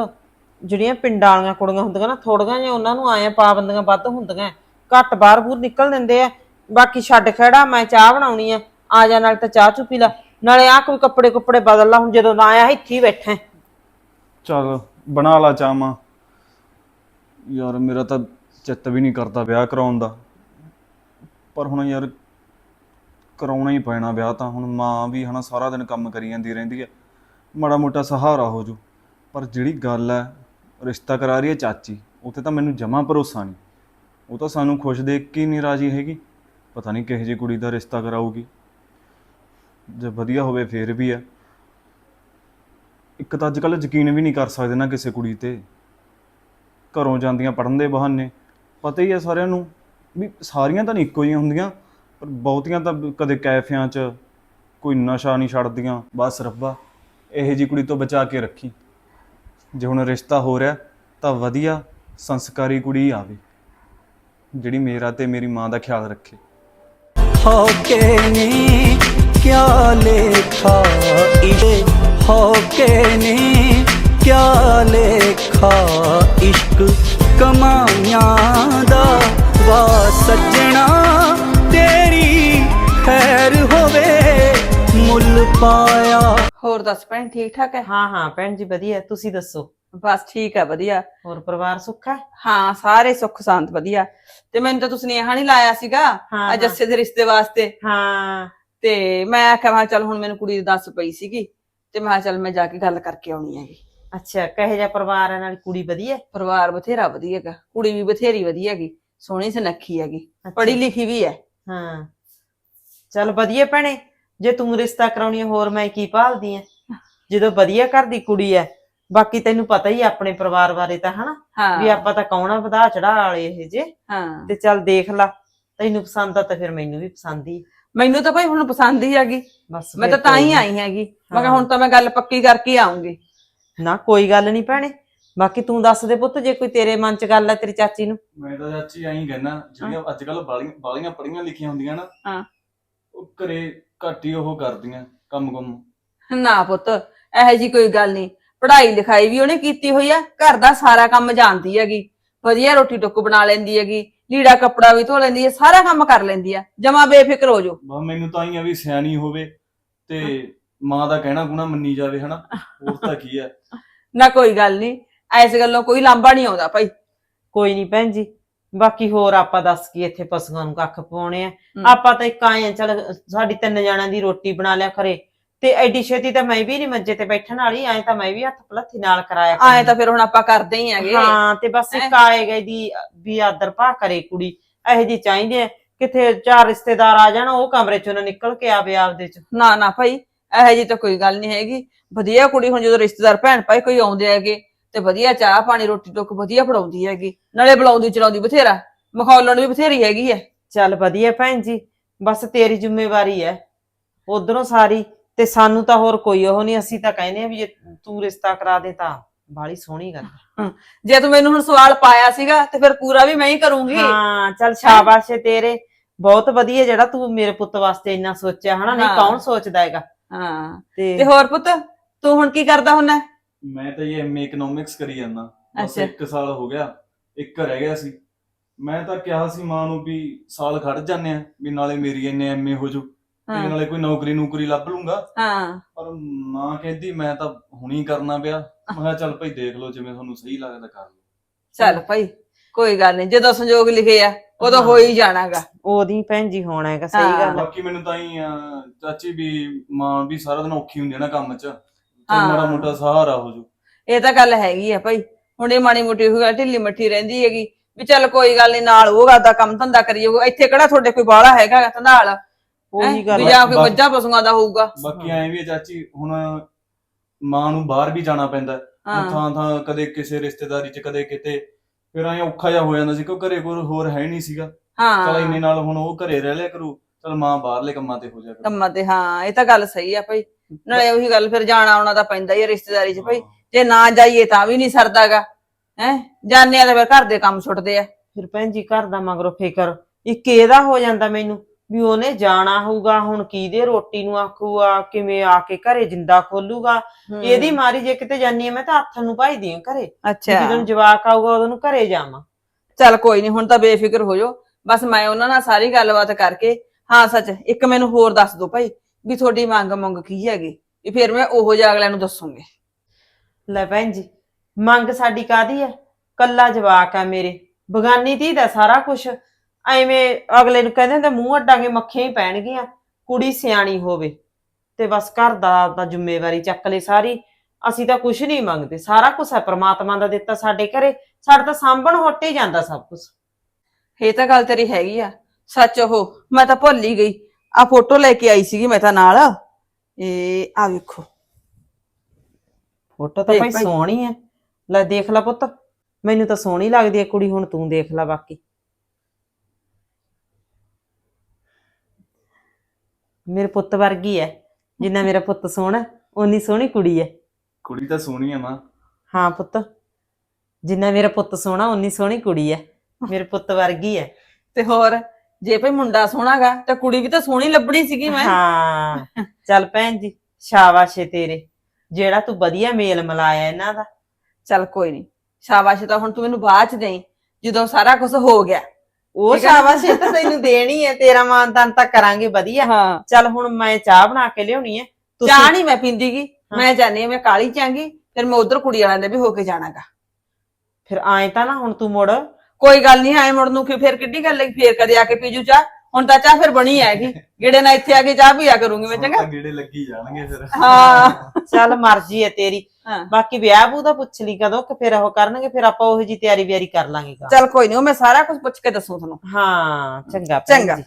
ਜਿਹੜੀਆਂ ਪਿੰਡਾਂ ਵਾਲੀਆਂ ਕੁੜੀਆਂ ਹੁੰਦੀਆਂ ਨਾ ਥੋੜੀਆਂ ਜਿਹਾ ਉਹਨਾਂ ਨੂੰ ਆਇਆ ਪਾਬੰਦੀਆਂ ਵੱਧ ਹੁੰਦੀਆਂ ਘੱਟ ਬਾਹਰ ਬੂਰ ਨਿਕਲ ਦਿੰਦੇ ਆ ਬਾਕੀ ਛੱਡ ਖੜਾ ਮੈਂ ਚਾਹ ਬਣਾਉਣੀ ਆ ਆ ਜਾ ਨਾਲ ਤਾਂ ਚਾਹ ਚੁ ਪੀ ਲਾ। ਨਾਲੇ ਆ ਕੋਈ ਕੱਪੜੇ ਕੁੱਪੜੇ ਬਦਲ ਲਾ ਹੁਣ ਜਦੋਂ ਦਾ ਆਇਆ ਇੱਥੇ ਹੀ ਬੈਠਾ ਚੱਲ ਬਣਾ ਲਾ ਚਾਹਾਂ ਯਾਰ ਮੇਰਾ ਤਾਂ ਚਿੱਤ ਵੀ ਨਹੀਂ ਕਰਦਾ ਵਿਆਹ ਕਰਾਉਣ ਦਾ। ਪਰ ਹੁਣ ਯਾਰ ਕਰਾਉਣਾ ਹੀ ਪੈਣਾ ਵਿਆਹ ਤਾਂ। ਹੁਣ ਮਾਂ ਵੀ ਹਨਾ ਸਾਰਾ ਦਿਨ ਕੰਮ ਕਰੀ ਜਾਂਦੀ ਰਹਿੰਦੀ ਹੈ ਮਾੜਾ ਮੋਟਾ ਸਹਾਰਾ ਹੋ ਜੂ ਪਰ ਜਿਹੜੀ ਗੱਲ ਹੈ ਰਿਸ਼ਤਾ ਕਰਾ ਰਹੀ ਹੈ ਚਾਚੀ ਉੱਥੇ ਤਾਂ ਮੈਨੂੰ ਜਮਾ ਭਰੋਸਾ ਨਹੀਂ। ਉਹ ਤਾਂ ਸਾਨੂੰ ਖੁਸ਼ ਦੇਖ ਕੇ ਹੀ ਨਹੀਂ ਰਾਜੀ ਹੈਗੀ। ਪਤਾ ਨਹੀਂ ਕਿਹੋ ਜਿਹੀ ਕੁੜੀ ਦਾ ਰਿਸ਼ਤਾ ਕਰਾਊਗੀ। ਜੇ ਵਧੀਆ ਹੋਵੇ ਫੇਰ ਵੀ ਹੈ ਇੱਕ ਤਾਂ ਅੱਜ ਕੱਲ੍ਹ ਯਕੀਨ ਵੀ ਨਹੀਂ ਕਰ ਸਕਦੇ ਨਾ ਕਿਸੇ ਕੁੜੀ ਤੇ। ਘਰੋਂ ਜਾਂਦੀਆਂ ਪੜਨ ਦੇ ਬਹਾਨੇ। ਪਤਾ ਹੀ ਹੈ ਸਾਰਿਆਂ ਨੂੰ ਵੀ ਸਾਰੀਆਂ ਤਾਂ ਨਹੀਂ ਇੱਕੋ ਜਿਹੀਆਂ ਹੁੰਦੀਆਂ। ਪਰ ਬਹੁਤੀਆਂ ਤਾਂ ਕਦੇ ਕੈਫਿਆਂ 'ਚ ਕੋਈ ਨਸ਼ਾ ਨਹੀਂ ਛੱਡਦੀਆਂ। ਬਸ ਰੱਬਾ, ਇਹੋ ਜੀ ਕੁੜੀ ਤੋਂ ਬਚਾ ਕੇ ਰੱਖੀ। ਜੇ ਹੁਣ ਰਿਸ਼ਤਾ ਹੋ ਰਿਹਾ, ਤਾਂ ਵਧੀਆ ਸੰਸਕਾਰੀ ਕੁੜੀ ਆਵੇ, ਜਿਹੜੀ ਮੇਰਾ ਤੇ ਮੇਰੀ ਮਾਂ ਦਾ ਖਿਆਲ ਰੱਖੇ। ਹੋਕੇ ਨੇ ਕਿਆ ਲੇਖਾ ਇਹ ਹੋਕੇ ਨੇ ਕਿਆ ਲੇਖਾ ਇਸ਼ਕ? ਕਮਾਈਆਂ ਦਾ ਵਾ ਸੱਜਣਾ ਮੁੱਲ ਪਾਇਆ। ਹੋਰ ਦੱਸ ਭੈਣ ਠੀਕ ਠਾਕ ਹੈ? ਹਾਂ ਹਾਂ ਭੈਣ ਜੀ ਵਧੀਆ। ਤੁਸੀਂ ਦੱਸੋ? ਬਸ ਠੀਕ ਹੈ ਵਧੀਆ। ਹੋਰ ਪਰਿਵਾਰ ਸੁੱਖਾ ਹਾਂ? ਸਾਰੇ ਸੁੱਖ ਸ਼ਾਂਤ ਵਧੀਆ। ਤੇ ਮੈਨੂੰ ਤਾਂ ਤੁਸੀਂ ਨੇ ਨਹੀਂ ਲਾਇਆ ਸੀਗਾ? ਆ ਦੇ ਰਿਸ਼ਤੇ ਵਾਸਤੇ। ਹਾਂ। ਤੇ ਮੈਂ ਕਹਾਂ ਚੱਲ ਹੁਣ ਮੈਨੂੰ ਕੁੜੀ ਦੀ ਦੱਸ ਪਈ ਸੀਗੀ। ਤੇ ਮੈਂ ਚੱਲ ਮੈਂ ਜਾ ਕੇ ਗੱਲ ਕਰਕੇ ਆਉਣੀ ਹੈਗੀ। ਅੱਛਾ ਕਹੇ ਜਾ ਪਰਿਵਾਰ ਨਾਲ ਕੁੜੀ ਵਧੀਆ? ਪਰਿਵਾਰ ਬਥੇਰਾ ਵਧੀਆਗਾ ਕੁੜੀ ਵੀ ਬਥੇਰੀ ਵਧੀਆਗੀ ਸੋਹਣੀ ਸੁਨੱਖੀ ਹੈਗੀ। ਪੜ੍ਹੀ ਲਿਖੀ ਵੀ ਹੈ। ਹਾਂ। ਚੱਲ ਵਧੀਆ ਭੈਣੇ। ਜੇ ਤੂੰ ਰਿਸ਼ਤਾ ਕਰਾਉਣੀ ਆ, ਹੋਰ ਮੈਂ ਕੀ ਭਾਲਦੀ ਐ ਜਦੋਂ ਵਧੀਆ ਘਰ ਦੀ ਕੁੜੀ ਐ ਬਾਕੀ ਤੈਨੂੰ ਪਤਾ ਹੀ ਆ ਆਪਣੇ ਪਰਿਵਾਰ ਬਾਰੇ ਤਾਂ ਹਨਾ? ਵੀ ਹਾਂ ਆਪਾਂ ਤਾਂ ਕੌਣਾ ਵਧਾ ਚੜਾ ਵਾਲੇ ਇਹ ਜੇ। ਹਾਂ। ਤੇ ਚੱਲ ਦੇਖ ਲਾ ਤੈਨੂੰ ਪਸੰਦ ਆ ਤਾਂ ਫਿਰ ਮੈਨੂੰ ਵੀ ਪਸੰਦ ਹੀ ਮੈਨੂੰ ਤਾਂ ਭਾਈ ਹੁਣ ਪਸੰਦ ਹੀ ਹੈਗੀ। ਬਸ ਮੈਂ ਫਿਰ ਤਾਂ ਤਾਂ ਹੀ ਕੋਈ। ਆਈ ਹੈਗੀ। ਮੈਂ ਕਿਹਾ ਹਾਂ। ਹੁਣ ਤਾਂ ਮੈਂ ਗੱਲ ਪੱਕੀ ਕਰਕੇ ਆਉਂਗੀ। ਨਾ ਕੋਈ ਗੱਲ ਨਹੀਂ ਭੈਣੇ। ਬਾਕੀ ਤੂੰ ਦੱਸ ਦੇ ਪੁੱਤ ਜੇ ਕੋਈ ਤੇਰੇ ਮਨ 'ਚ ਗੱਲ ਹੈ ਤੇਰੀ ਚਾਚੀ ਨੂੰ। ਮੈਂ ਤਾਂ ਚਾਚੀ ਐਂ ਕਹਿਣਾ ਜਿਹੜੀਆਂ ਅੱਜ ਕੱਲ ਬਾਲੀਆਂ ਬਾਲੀਆਂ ਪੜੀਆਂ ਲਿਖੀਆਂ ਹੁੰਦੀਆਂ ਨਾ ਹਾਂ। ਉਹ ਘਰੇ ਘੱਟ ਹੀ ਉਹ ਕਰਦੀਆਂ ਕੰਮ ਕੰਮ। ਨਾ ਪੁੱਤ ਇਹੋ ਜੀ ਕੋਈ ਗੱਲ ਨਹੀਂ। ਪੜ੍ਹਾਈ ਲਿਖਾਈ ਵੀ ਉਹਨੇ ਕੀਤੀ ਹੋਈ ਆ ਘਰ ਦਾ ਸਾਰਾ ਕੰਮ ਜਾਣਦੀ ਹੈਗੀ। ਵਧੀਆ ਰੋਟੀ ਟੁੱਕ ਬਣਾ ਲੈਂਦੀ ਹੈਗੀ ਲੀੜਾ ਕੱਪੜਾ ਵੀ ਧੋ ਲੈਂਦੀ ਹੈ ਸਾਰਾ ਕੰਮ ਕਰ ਲੈਂਦੀ ਆ। ਜਮਾ ਬੇਫਿਕਰ ਹੋ ਜਾਓ। ਬਸ ਮੈਨੂੰ ਤਾਂ ਹੀ ਆ ਵੀ ਸਿਆਣੀ ਹੋਵੇ ਤੇ ਮਾਂ ਦਾ ਕਹਿਣਾ ਗੁਣਾ ਮੰਨੀ ਜਾਵੇ ਹਨਾ? ਹੋਰ ਤਾਂ ਕੀ ਹੈ ਨਾ ਕੋਈ ਗੱਲ ਨਹੀਂ ਐਸ ਗੱਲੋਂ ਕੋਈ ਲਾਂਭਾ ਨਹੀਂ ਆਉਂਦਾ ਭਾਈ। ਕੋਈ ਨਹੀਂ ਭੈਣ ਜੀ ਬਾਕੀ ਹੋਰ ਆਪਾਂ ਦੱਸ ਕੀ ਇੱਥੇ ਪਸ਼ੂਆਂ ਨੂੰ ਕੱਖ ਪਾਉਣੇ ਆ। ਆਪਾਂ ਤਾਂ ਇੱਕ ਆਏ ਆ ਚਲ ਸਾਡੀ ਤਿੰਨ ਜਣਾਂ ਦੀ ਰੋਟੀ ਬਣਾ ਲਿਆ ਖਰੇ ਤੇ ਐਡੀ ਛੇਤੀ ਤਾਂ ਮੈਂ ਵੀ ਨਹੀਂ ਮੰਜੇ ਤੇ ਬੈਠਣ ਵਾਲੀ ਐ ਤਾਂ ਮੈਂ ਵੀ ਹੱਥ ਪਲੱਥੀ ਨਾਲ ਕਰਾਇਆ ਆਏ ਤਾਂ ਫਿਰ ਹੁਣ ਆਪਾਂ ਕਰਦੇ ਹੀ ਹੈਗੇ। ਹਾਂ ਤੇ ਬਸ ਇੱਕ ਆਏ ਗਏ ਦੀ ਵੀ ਆਦਰ ਭਾ ਕਰੇ ਕੁੜੀ ਇਹੋ ਜੀ ਚਾਹੀਦੇ ਆ। ਕਿਥੇ ਚਾਰ ਰਿਸ਼ਤੇਦਾਰ ਆ ਜਾਣ ਉਹ ਕਮਰੇ ਚੋਂ ਨਾ ਨਿਕਲ ਕੇ ਆਵੇ ਆਪਦੇ ਚ। ਨਾ ਨਾ ਭਾਈ ਇਹੋ ਜੀ ਤਾਂ ਕੋਈ ਗੱਲ ਨਹੀਂ ਹੈਗੀ। ਵਧੀਆ ਕੁੜੀ ਹੁਣ ਜਦੋਂ ਰਿਸ਼ਤੇਦਾਰ ਭੈਣ ਭਾਈ ਕੋਈ ਆਉਂਦੇ ਹੈਗੇ ਤੇ ਵਧੀਆ ਚਾਹ ਪਾਣੀ ਰੋਟੀ ਟੁੱਕ ਵਧੀਆ ਫੜਾਉਂਦੀ ਹੈਗੀ। ਨਾਲੇ ਬੁਲਾਉਂਦੀ ਚਲਾਉਂਦੀ ਬਥੇਰਾ। ਮਖੌਲਣ ਵੀ ਬਥੇਰੀ ਹੈਗੀ ਹੈ ਚੱਲ ਵਧੀਆ ਭੈਣ ਜੀ ਬਸ ਤੇਰੀ ਜ਼ਿੰਮੇਵਾਰੀ ਹੈ ਉਧਰੋਂ ਸਾਰੀ ਤੇ ਸਾਨੂੰ ਤਾਂ ਹੋਰ ਕੋਈ ਉਹ ਨਹੀਂ ਅਸੀਂ ਤਾਂ ਕਹਿੰਦੇ ਆ ਵੀ ਜੇ ਤੂੰ ਰਿਸ਼ਤਾ ਕਰਾ ਦੇ ਤਾਂ। ਬਾਲੀ ਸੋਹਣੀ ਗੱਲ ਜੇ ਤੂੰ ਮੈਨੂੰ ਹੁਣ ਸਵਾਲ ਪਾਇਆ ਸੀਗਾ ਤੇ ਫਿਰ ਪੂਰਾ ਵੀ ਮੈਂ ਹੀ ਕਰੂੰਗੀ। ਹਾਂ ਚੱਲ ਸ਼ਾਬਾਸ਼ ਏ ਤੇਰੇ। ਬਹੁਤ ਵਧੀਆ ਜਿਹੜਾ ਤੂੰ ਮੇਰੇ ਪੁੱਤ ਵਾਸਤੇ ਇੰਨਾ ਸੋਚਿਆ ਹਨਾ? ਨਹੀਂ ਹਾਂ। ਕੌਣ ਸੋਚਦਾ ਹੈਗਾ? ਹਾਂ। ਤੇ ਤੇ ਹੋਰ ਪੁੱਤ ਤੂੰ ਹੁਣ ਕੀ ਕਰਦਾ ਹੁੰਨਾ? ਮੈਂ ਤਾਂ ਇਹ ਐਮਏ ਇਕਨੋਮਿਕਸ ਕਰੀ ਜਾਂਦਾ। ਬਸ ਅੱਛਾ। ਇੱਕ ਸਾਲ ਹੋ ਗਿਆ ਇੱਕ ਰਹਿ ਗਿਆ ਸੀ। ਮੈਂ ਤਾਂ ਕਿਹਾ ਸੀ ਮਾਂ ਨੂੰ ਵੀ ਸਾਲ ਖੜ ਜਾਂਦੇ ਆ ਵੀ ਨਾਲੇ ਮੇਰੀ ਇੰਨੇ ਐਮਏ ਹੋ ਜੂ ਤੇ ਹਾਂ। ਨਾਲੇ ਕੋਈ ਨੌਕਰੀ ਨੂਕਰੀ ਲੱਭ ਲੂੰਗਾ ਹਾਂ। ਪਰ ਮਾਂ ਕਹਿੰਦੀ ਮੈਂ ਤਾਂ ਹੁਣੀ ਕਰਨਾ ਪਿਆ। ਮੈਂ ਕਿਹਾ ਚੱਲ ਭਾਈ ਦੇਖ ਲਓ ਜਿਵੇਂ ਤੁਹਾਨੂੰ ਸਹੀ ਲੱਗਦਾ ਕਰ ਲਓ। ਚੱਲ ਭਾਈ ਕੋਈ ਗੱਲ ਨਹੀਂ ਜਦੋਂ ਸੰਜੋਗ ਲਿਖੇ ਆ ਉਦੋਂ ਹਾਂ। ਹੋ ਹੀ ਜਾਣਾਗਾ। ਉਹਦੀ ਭੈਣ ਜੀ ਹੋਣਾ ਹੈਗਾ ਸਹੀ ਹਾਂ। ਗੱਲ। ਬਾਕੀ ਮੈਨੂੰ ਤਾਂ ਹੀ ਚਾਚੀ ਵੀ ਮਾਂ ਵੀ ਸਾਰਾ ਦਿਨ ਔਖੀ ਹੁੰਦੀ ਹੈ ਨਾ ਕੰਮ 'ਚ। ਹਾਂ। ਮਾੜਾ ਮੋਟਾ ਸਹਾਰਾ ਹੋ ਜੂ ਇਹ ਤਾਂ ਗੱਲ ਹੈਗੀ ਆ ਭਾਈ। ਹੁਣ ਇਹ ਮਾੜੀ ਮੋਟੀ ਹੋਈ ਗੱਲ ਢਿੱਲੀ ਮੱਠੀ ਰਹਿੰਦੀ ਹੈਗੀ। ਵੀ ਚੱਲ ਕੋਈ ਗੱਲ ਨਹੀਂ ਨਾਲ ਉਹ ਦਾ ਕੰਮ ਧੰਦਾ ਕਰੀ ਜਾਊਗਾ। ਇੱਥੇ ਕਿਹੜਾ ਤੁਹਾਡੇ ਕੋਈ ਬਾਹਲਾ ਹੈਗਾ ਧੰਦਾਲ ਉਹੀ ਗੱਲ ਵੀ ਹੈ। ਜਾਂ ਕੋਈ ਮੱਝਾਂ ਪਸ਼ੂਆਂ ਦਾ ਹੋਊਗਾ। ਬਾਕੀ ਐਂ ਵੀ ਹੈ ਚਾਚੀ ਹੁਣ ਮਾਂ ਨੂੰ ਬਾਹਰ ਵੀ ਜਾਣਾ ਪੈਂਦਾ। ਹੈ। ਹੁਣ ਹਾਂ। ਥਾਂ ਥਾਂ ਕਦੇ ਕਿਸੇ ਰਿਸ਼ਤੇਦਾਰੀ 'ਚ ਕਦੇ ਕਿਤੇ ਫਿਰ ਐਂ ਔਖਾ ਜਿਹਾ ਹੋ ਜਾਂਦਾ ਸੀ ਕਿਉਂ ਘਰੇ ਕੋਈ ਹੋਰ ਹੈ ਨਹੀਂ ਸੀਗਾ। ਚਲ ਇੰਨੇ ਹਾਂ ਨਾਲ ਹੁਣ ਉਹ ਘਰੇ ਰਹਿ ਲਿਆ ਕਰੂ। ਚਲ ਮਾਂ ਬਾਹਰਲੇ ਕੰਮਾਂ ਤੇ ਹੋ ਜਾ ਕਰੂ। ਕੰਮਾਂ ਤੇ ਹਾਂ ਇਹ ਤਾਂ ਗੱਲ ਸਹੀ ਆ ਭਾਈ। ਨਾਲੇ ਉਹੀ ਗੱਲ ਫਿਰ ਜਾਣਾ ਆਉਣਾ ਤਾਂ ਪੈਂਦਾ ਹੀ ਆ ਰਿਸ਼ਤੇਦਾਰੀ 'ਚ ਭਾਈ। ਜੇ ਨਾ ਜਾਈਏ ਤਾਂ ਵੀ ਨਹੀਂ ਸਰਦਾਗਾ ਹੈ? ਜਾਣੇ ਆ ਤਾਂ ਫਿਰ ਘਰ ਦੇ ਕੰਮ ਛੁੱਟਦੇ ਆ। ਫਿਰ ਭੈਣ ਜੀ ਘਰ ਦਾ ਮਗਰੋਂ ਫਿਕਰ। ਇੱਕ ਇਹਦਾ ਹੋ ਜਾਂਦਾ ਮੈਨੂੰ ਵੀ ਉਹਨੇ ਜਾਣਾ ਹੋਊਗਾ ਹੁਣ ਕਿਹਦੇ ਰੋਟੀ ਨੂੰ ਆਖੂਗਾ ਕਿਵੇਂ ਆ ਕੇ ਘਰੇ ਜਿੰਦਾ ਖੋਲੂਗਾ। ਇਹਦੀ ਮਾਰੀ ਜੇ ਕਿਤੇ ਜਾਨੀ ਆ ਮੈਂ ਤਾਂ ਹੱਥ ਨੂੰ ਭਾਈਦੀ ਆ ਘਰੇ। ਅੱਛਾ। ਜਦੋਂ ਜਵਾਕ ਆਊਗਾ ਉਦੋਂ ਨੂੰ ਘਰੇ ਜਾਵਾਂ। ਚੱਲ ਕੋਈ ਨਹੀਂ ਹੁਣ ਤਾਂ ਬੇਫਿਕਰ ਹੋ ਜਾਓ। ਬਸ ਮੈਂ ਉਹਨਾਂ ਨਾਲ ਸਾਰੀ ਗੱਲਬਾਤ ਕਰਕੇ ਹਾਂ ਸੱਚ ਇੱਕ ਮੈਨੂੰ ਹੋਰ ਦੱਸ ਦਿਓ ਭਾਈ ਵੀ ਤੁਹਾਡੀ ਮੰਗ ਮੰਗ ਕੀ ਹੈਗੀ? ਵੀ ਫਿਰ ਮੈਂ ਉਹੋ ਜਿਹਾ ਅਗਲਿਆਂ ਨੂੰ ਦੱਸੂਗੀ। ਲੈ ਭੈਣ ਜੀ ਮੰਗ ਸਾਡੀ ਕਾਦੀ ਹੈ ਕੱਲਾ ਜਵਾਕ ਆ ਮੇਰੇ ਬਗਾਨੀ ਧੀ ਦਾ ਸਾਰਾ ਕੁਝ ਐਵੇਂ ਅਗਲੇ ਨੂੰ ਕਹਿੰਦੇ ਹੁੰਦੇ ਮੂੰਹ ਅੱਡਾਂਗੇ ਮੱਖੀਆਂ ਹੀ ਪੈਣਗੀਆਂ ਕੁੜੀ ਸਿਆਣੀ ਹੋਵੇ। ਤੇ ਬਸ ਘਰ ਦਾ ਦਾ ਜ਼ਿੰਮੇਵਾਰੀ ਚੱਕ ਲੈ ਸਾਰੀ। ਅਸੀਂ ਤਾਂ ਕੁਝ ਨਹੀਂ ਮੰਗਦੇ ਸਾਰਾ ਕੁਝ ਹੈ ਪ੍ਰਮਾਤਮਾ ਦਾ ਦਿੱਤਾ ਸਾਡੇ ਘਰੇ। ਸਾਡਾ ਤਾਂ ਸਾਂਭਣ ਹੋਟੇ ਹੀ ਜਾਂਦਾ ਸਭ ਕੁਝ ਇਹ ਤਾਂ ਗੱਲ ਤੇਰੀ ਹੈਗੀ ਆ। ਸੱਚ ਉਹ ਮੈਂ ਤਾਂ ਭੁੱਲ ਹੀ ਗਈ। ਆ ਫੋਟੋ ਲੈ ਕੇ ਆਈ ਸੀਗੀ ਮੈਂ ਤਾਂ ਨਾਲ। ਇਹ ਆ ਵੇਖੋ। ਫੋਟੋ ਤਾਂ ਦੇਖ ਭਾਈ ਭਾਈ। ਸੋਹਣੀ ਹੈ ਲੈ ਦੇਖ ਲੈ ਪੁੱਤ। ਮੈਨੂੰ ਤਾਂ ਸੋਹਣੀ ਲੱਗਦੀ ਹੈ ਕੁੜੀ ਹੁਣ ਤੂੰ ਦੇਖ ਲੈ ਬਾਕੀ। ਮੇਰੇ ਪੁੱਤ ਵਰਗੀ ਹੈ ਜਿੰਨਾ ਮੇਰਾ ਪੁੱਤ ਸੋਹਣਾ ਓਨੀ ਸੋਹਣੀ ਕੁੜੀ ਹੈ ਕੁੜੀ ਤਾਂ ਸੋਹਣੀ ਆ ਮਾਂ। ਹਾਂ ਪੁੱਤ। ਜਿੰਨਾ ਮੇਰਾ ਪੁੱਤ ਸੋਹਣਾ ਓਨੀ ਸੋਹਣੀ ਕੁੜੀ ਹੈ ਮੇਰੇ ਪੁੱਤ ਵਰਗੀ ਹੈ ਤੇ ਹੋਰ? ਜੇ ਭਾਈ ਮੁੰਡਾ ਸੋਹਣਾਗਾ ਤਾਂ ਕੁੜੀ ਵੀ ਤਾਂ ਸੋਹਣੀ ਲੱਭਣੀ ਸੀਗੀ ਮੈਂ। ਹਾਂ। ਚੱਲ ਭੈਣ ਜੀ ਸ਼ਾਬਾਸ਼ ਏ ਤੇਰੇ। ਜਿਹੜਾ ਤੂੰ ਵਧੀਆ ਮੇਲ ਮਿਲਾਇਆ ਇਹਨਾਂ ਦਾ। ਚੱਲ ਕੋਈ ਨਹੀਂ ਸ਼ਾਬਾਸ਼ ਤਾਂ ਹੁਣ ਤੂੰ ਮੈਨੂੰ ਬਾਅਦ ਚ ਦੇਈ ਜਦੋਂ ਸਾਰਾ ਕੁਝ ਹੋ ਗਿਆ। ਉਹ ਠੀਕ। ਸ਼ਾਬਾਸ਼ ਇਹ ਤਾਂ ਤੈਨੂੰ ਦੇਣੀ ਹੈ ਤੇਰਾ ਮਾਨਤਾਨ ਤਾਂ ਕਰਾਂਗੇ ਵਧੀਆ। ਹਾਂ। ਚੱਲ ਹੁਣ ਮੈਂ ਚਾਹ ਬਣਾ ਕੇ ਲਿਆਉਣੀ ਹੈ ਚਾਹ ਨਹੀਂ ਮੈਂ ਪੀਂਦੀਗੀ। ਮੈਂ ਜਾਣੀ ਮੈਂ ਕਾਲੀ ਚਾਂਗੀ ਫਿਰ ਮੈਂ ਉਧਰ ਕੁੜੀ ਵਾਲਿਆਂ ਦੇ ਵੀ ਹੋ ਕੇ ਜਾਣਾਗਾ। ਫਿਰ ਆਏ ਤਾਂ ਨਾ ਹੁਣ ਤੂੰ ਮੁੜ ਕੋਈ ਗੱਲ ਨਹੀਂ ਆਏ ਮੁੜ ਨੂੰ ਕਿ ਫਿਰ ਕਿੱਡੀ ਗੱਲ ਹੈ ਫੇਰ ਕਦੇ ਆ ਕੇ ਪੀਜੂ ਚਾਹ? ਹੁਣ ਤਾਂ ਚਾਹ ਫਿਰ ਬਣੀ ਹੈਗੀ। ਗੇੜੇ ਨਾਲ ਇੱਥੇ ਆ ਕੇ ਚਾਹ ਪੀਆ ਕਰੂੰਗੀ ਮੈਂ ਚੰਗਾ? ਗੇੜੇ ਲੱਗੀ ਜਾਣਗੇ ਫਿਰ। ਹਾਂ। ਚੱਲ ਮਰਜ਼ੀ ਹੈ ਤੇਰੀ। ਬਾਕੀ ਵਿਆਹ ਬੂ ਦਾ ਪੁੱਛ ਲਈ ਕਦੋਂ ਕਿ ਫਿਰ ਉਹ ਕਰਨਗੇ ਫਿਰ ਆਪਾਂ ਉਹੋ ਜੀ ਤਿਆਰੀ ਵਿਆਰੀ ਕਰ ਲਾਂਗੇ। ਚੱਲ ਕੋਈ ਨਹੀਂ ਉਹ ਮੈਂ ਸਾਰਾ ਕੁਝ ਪੁੱਛ ਕੇ ਦੱਸੂ ਤੁਹਾਨੂੰ। ਹਾਂ ਚੰਗਾ ਚੰਗਾ।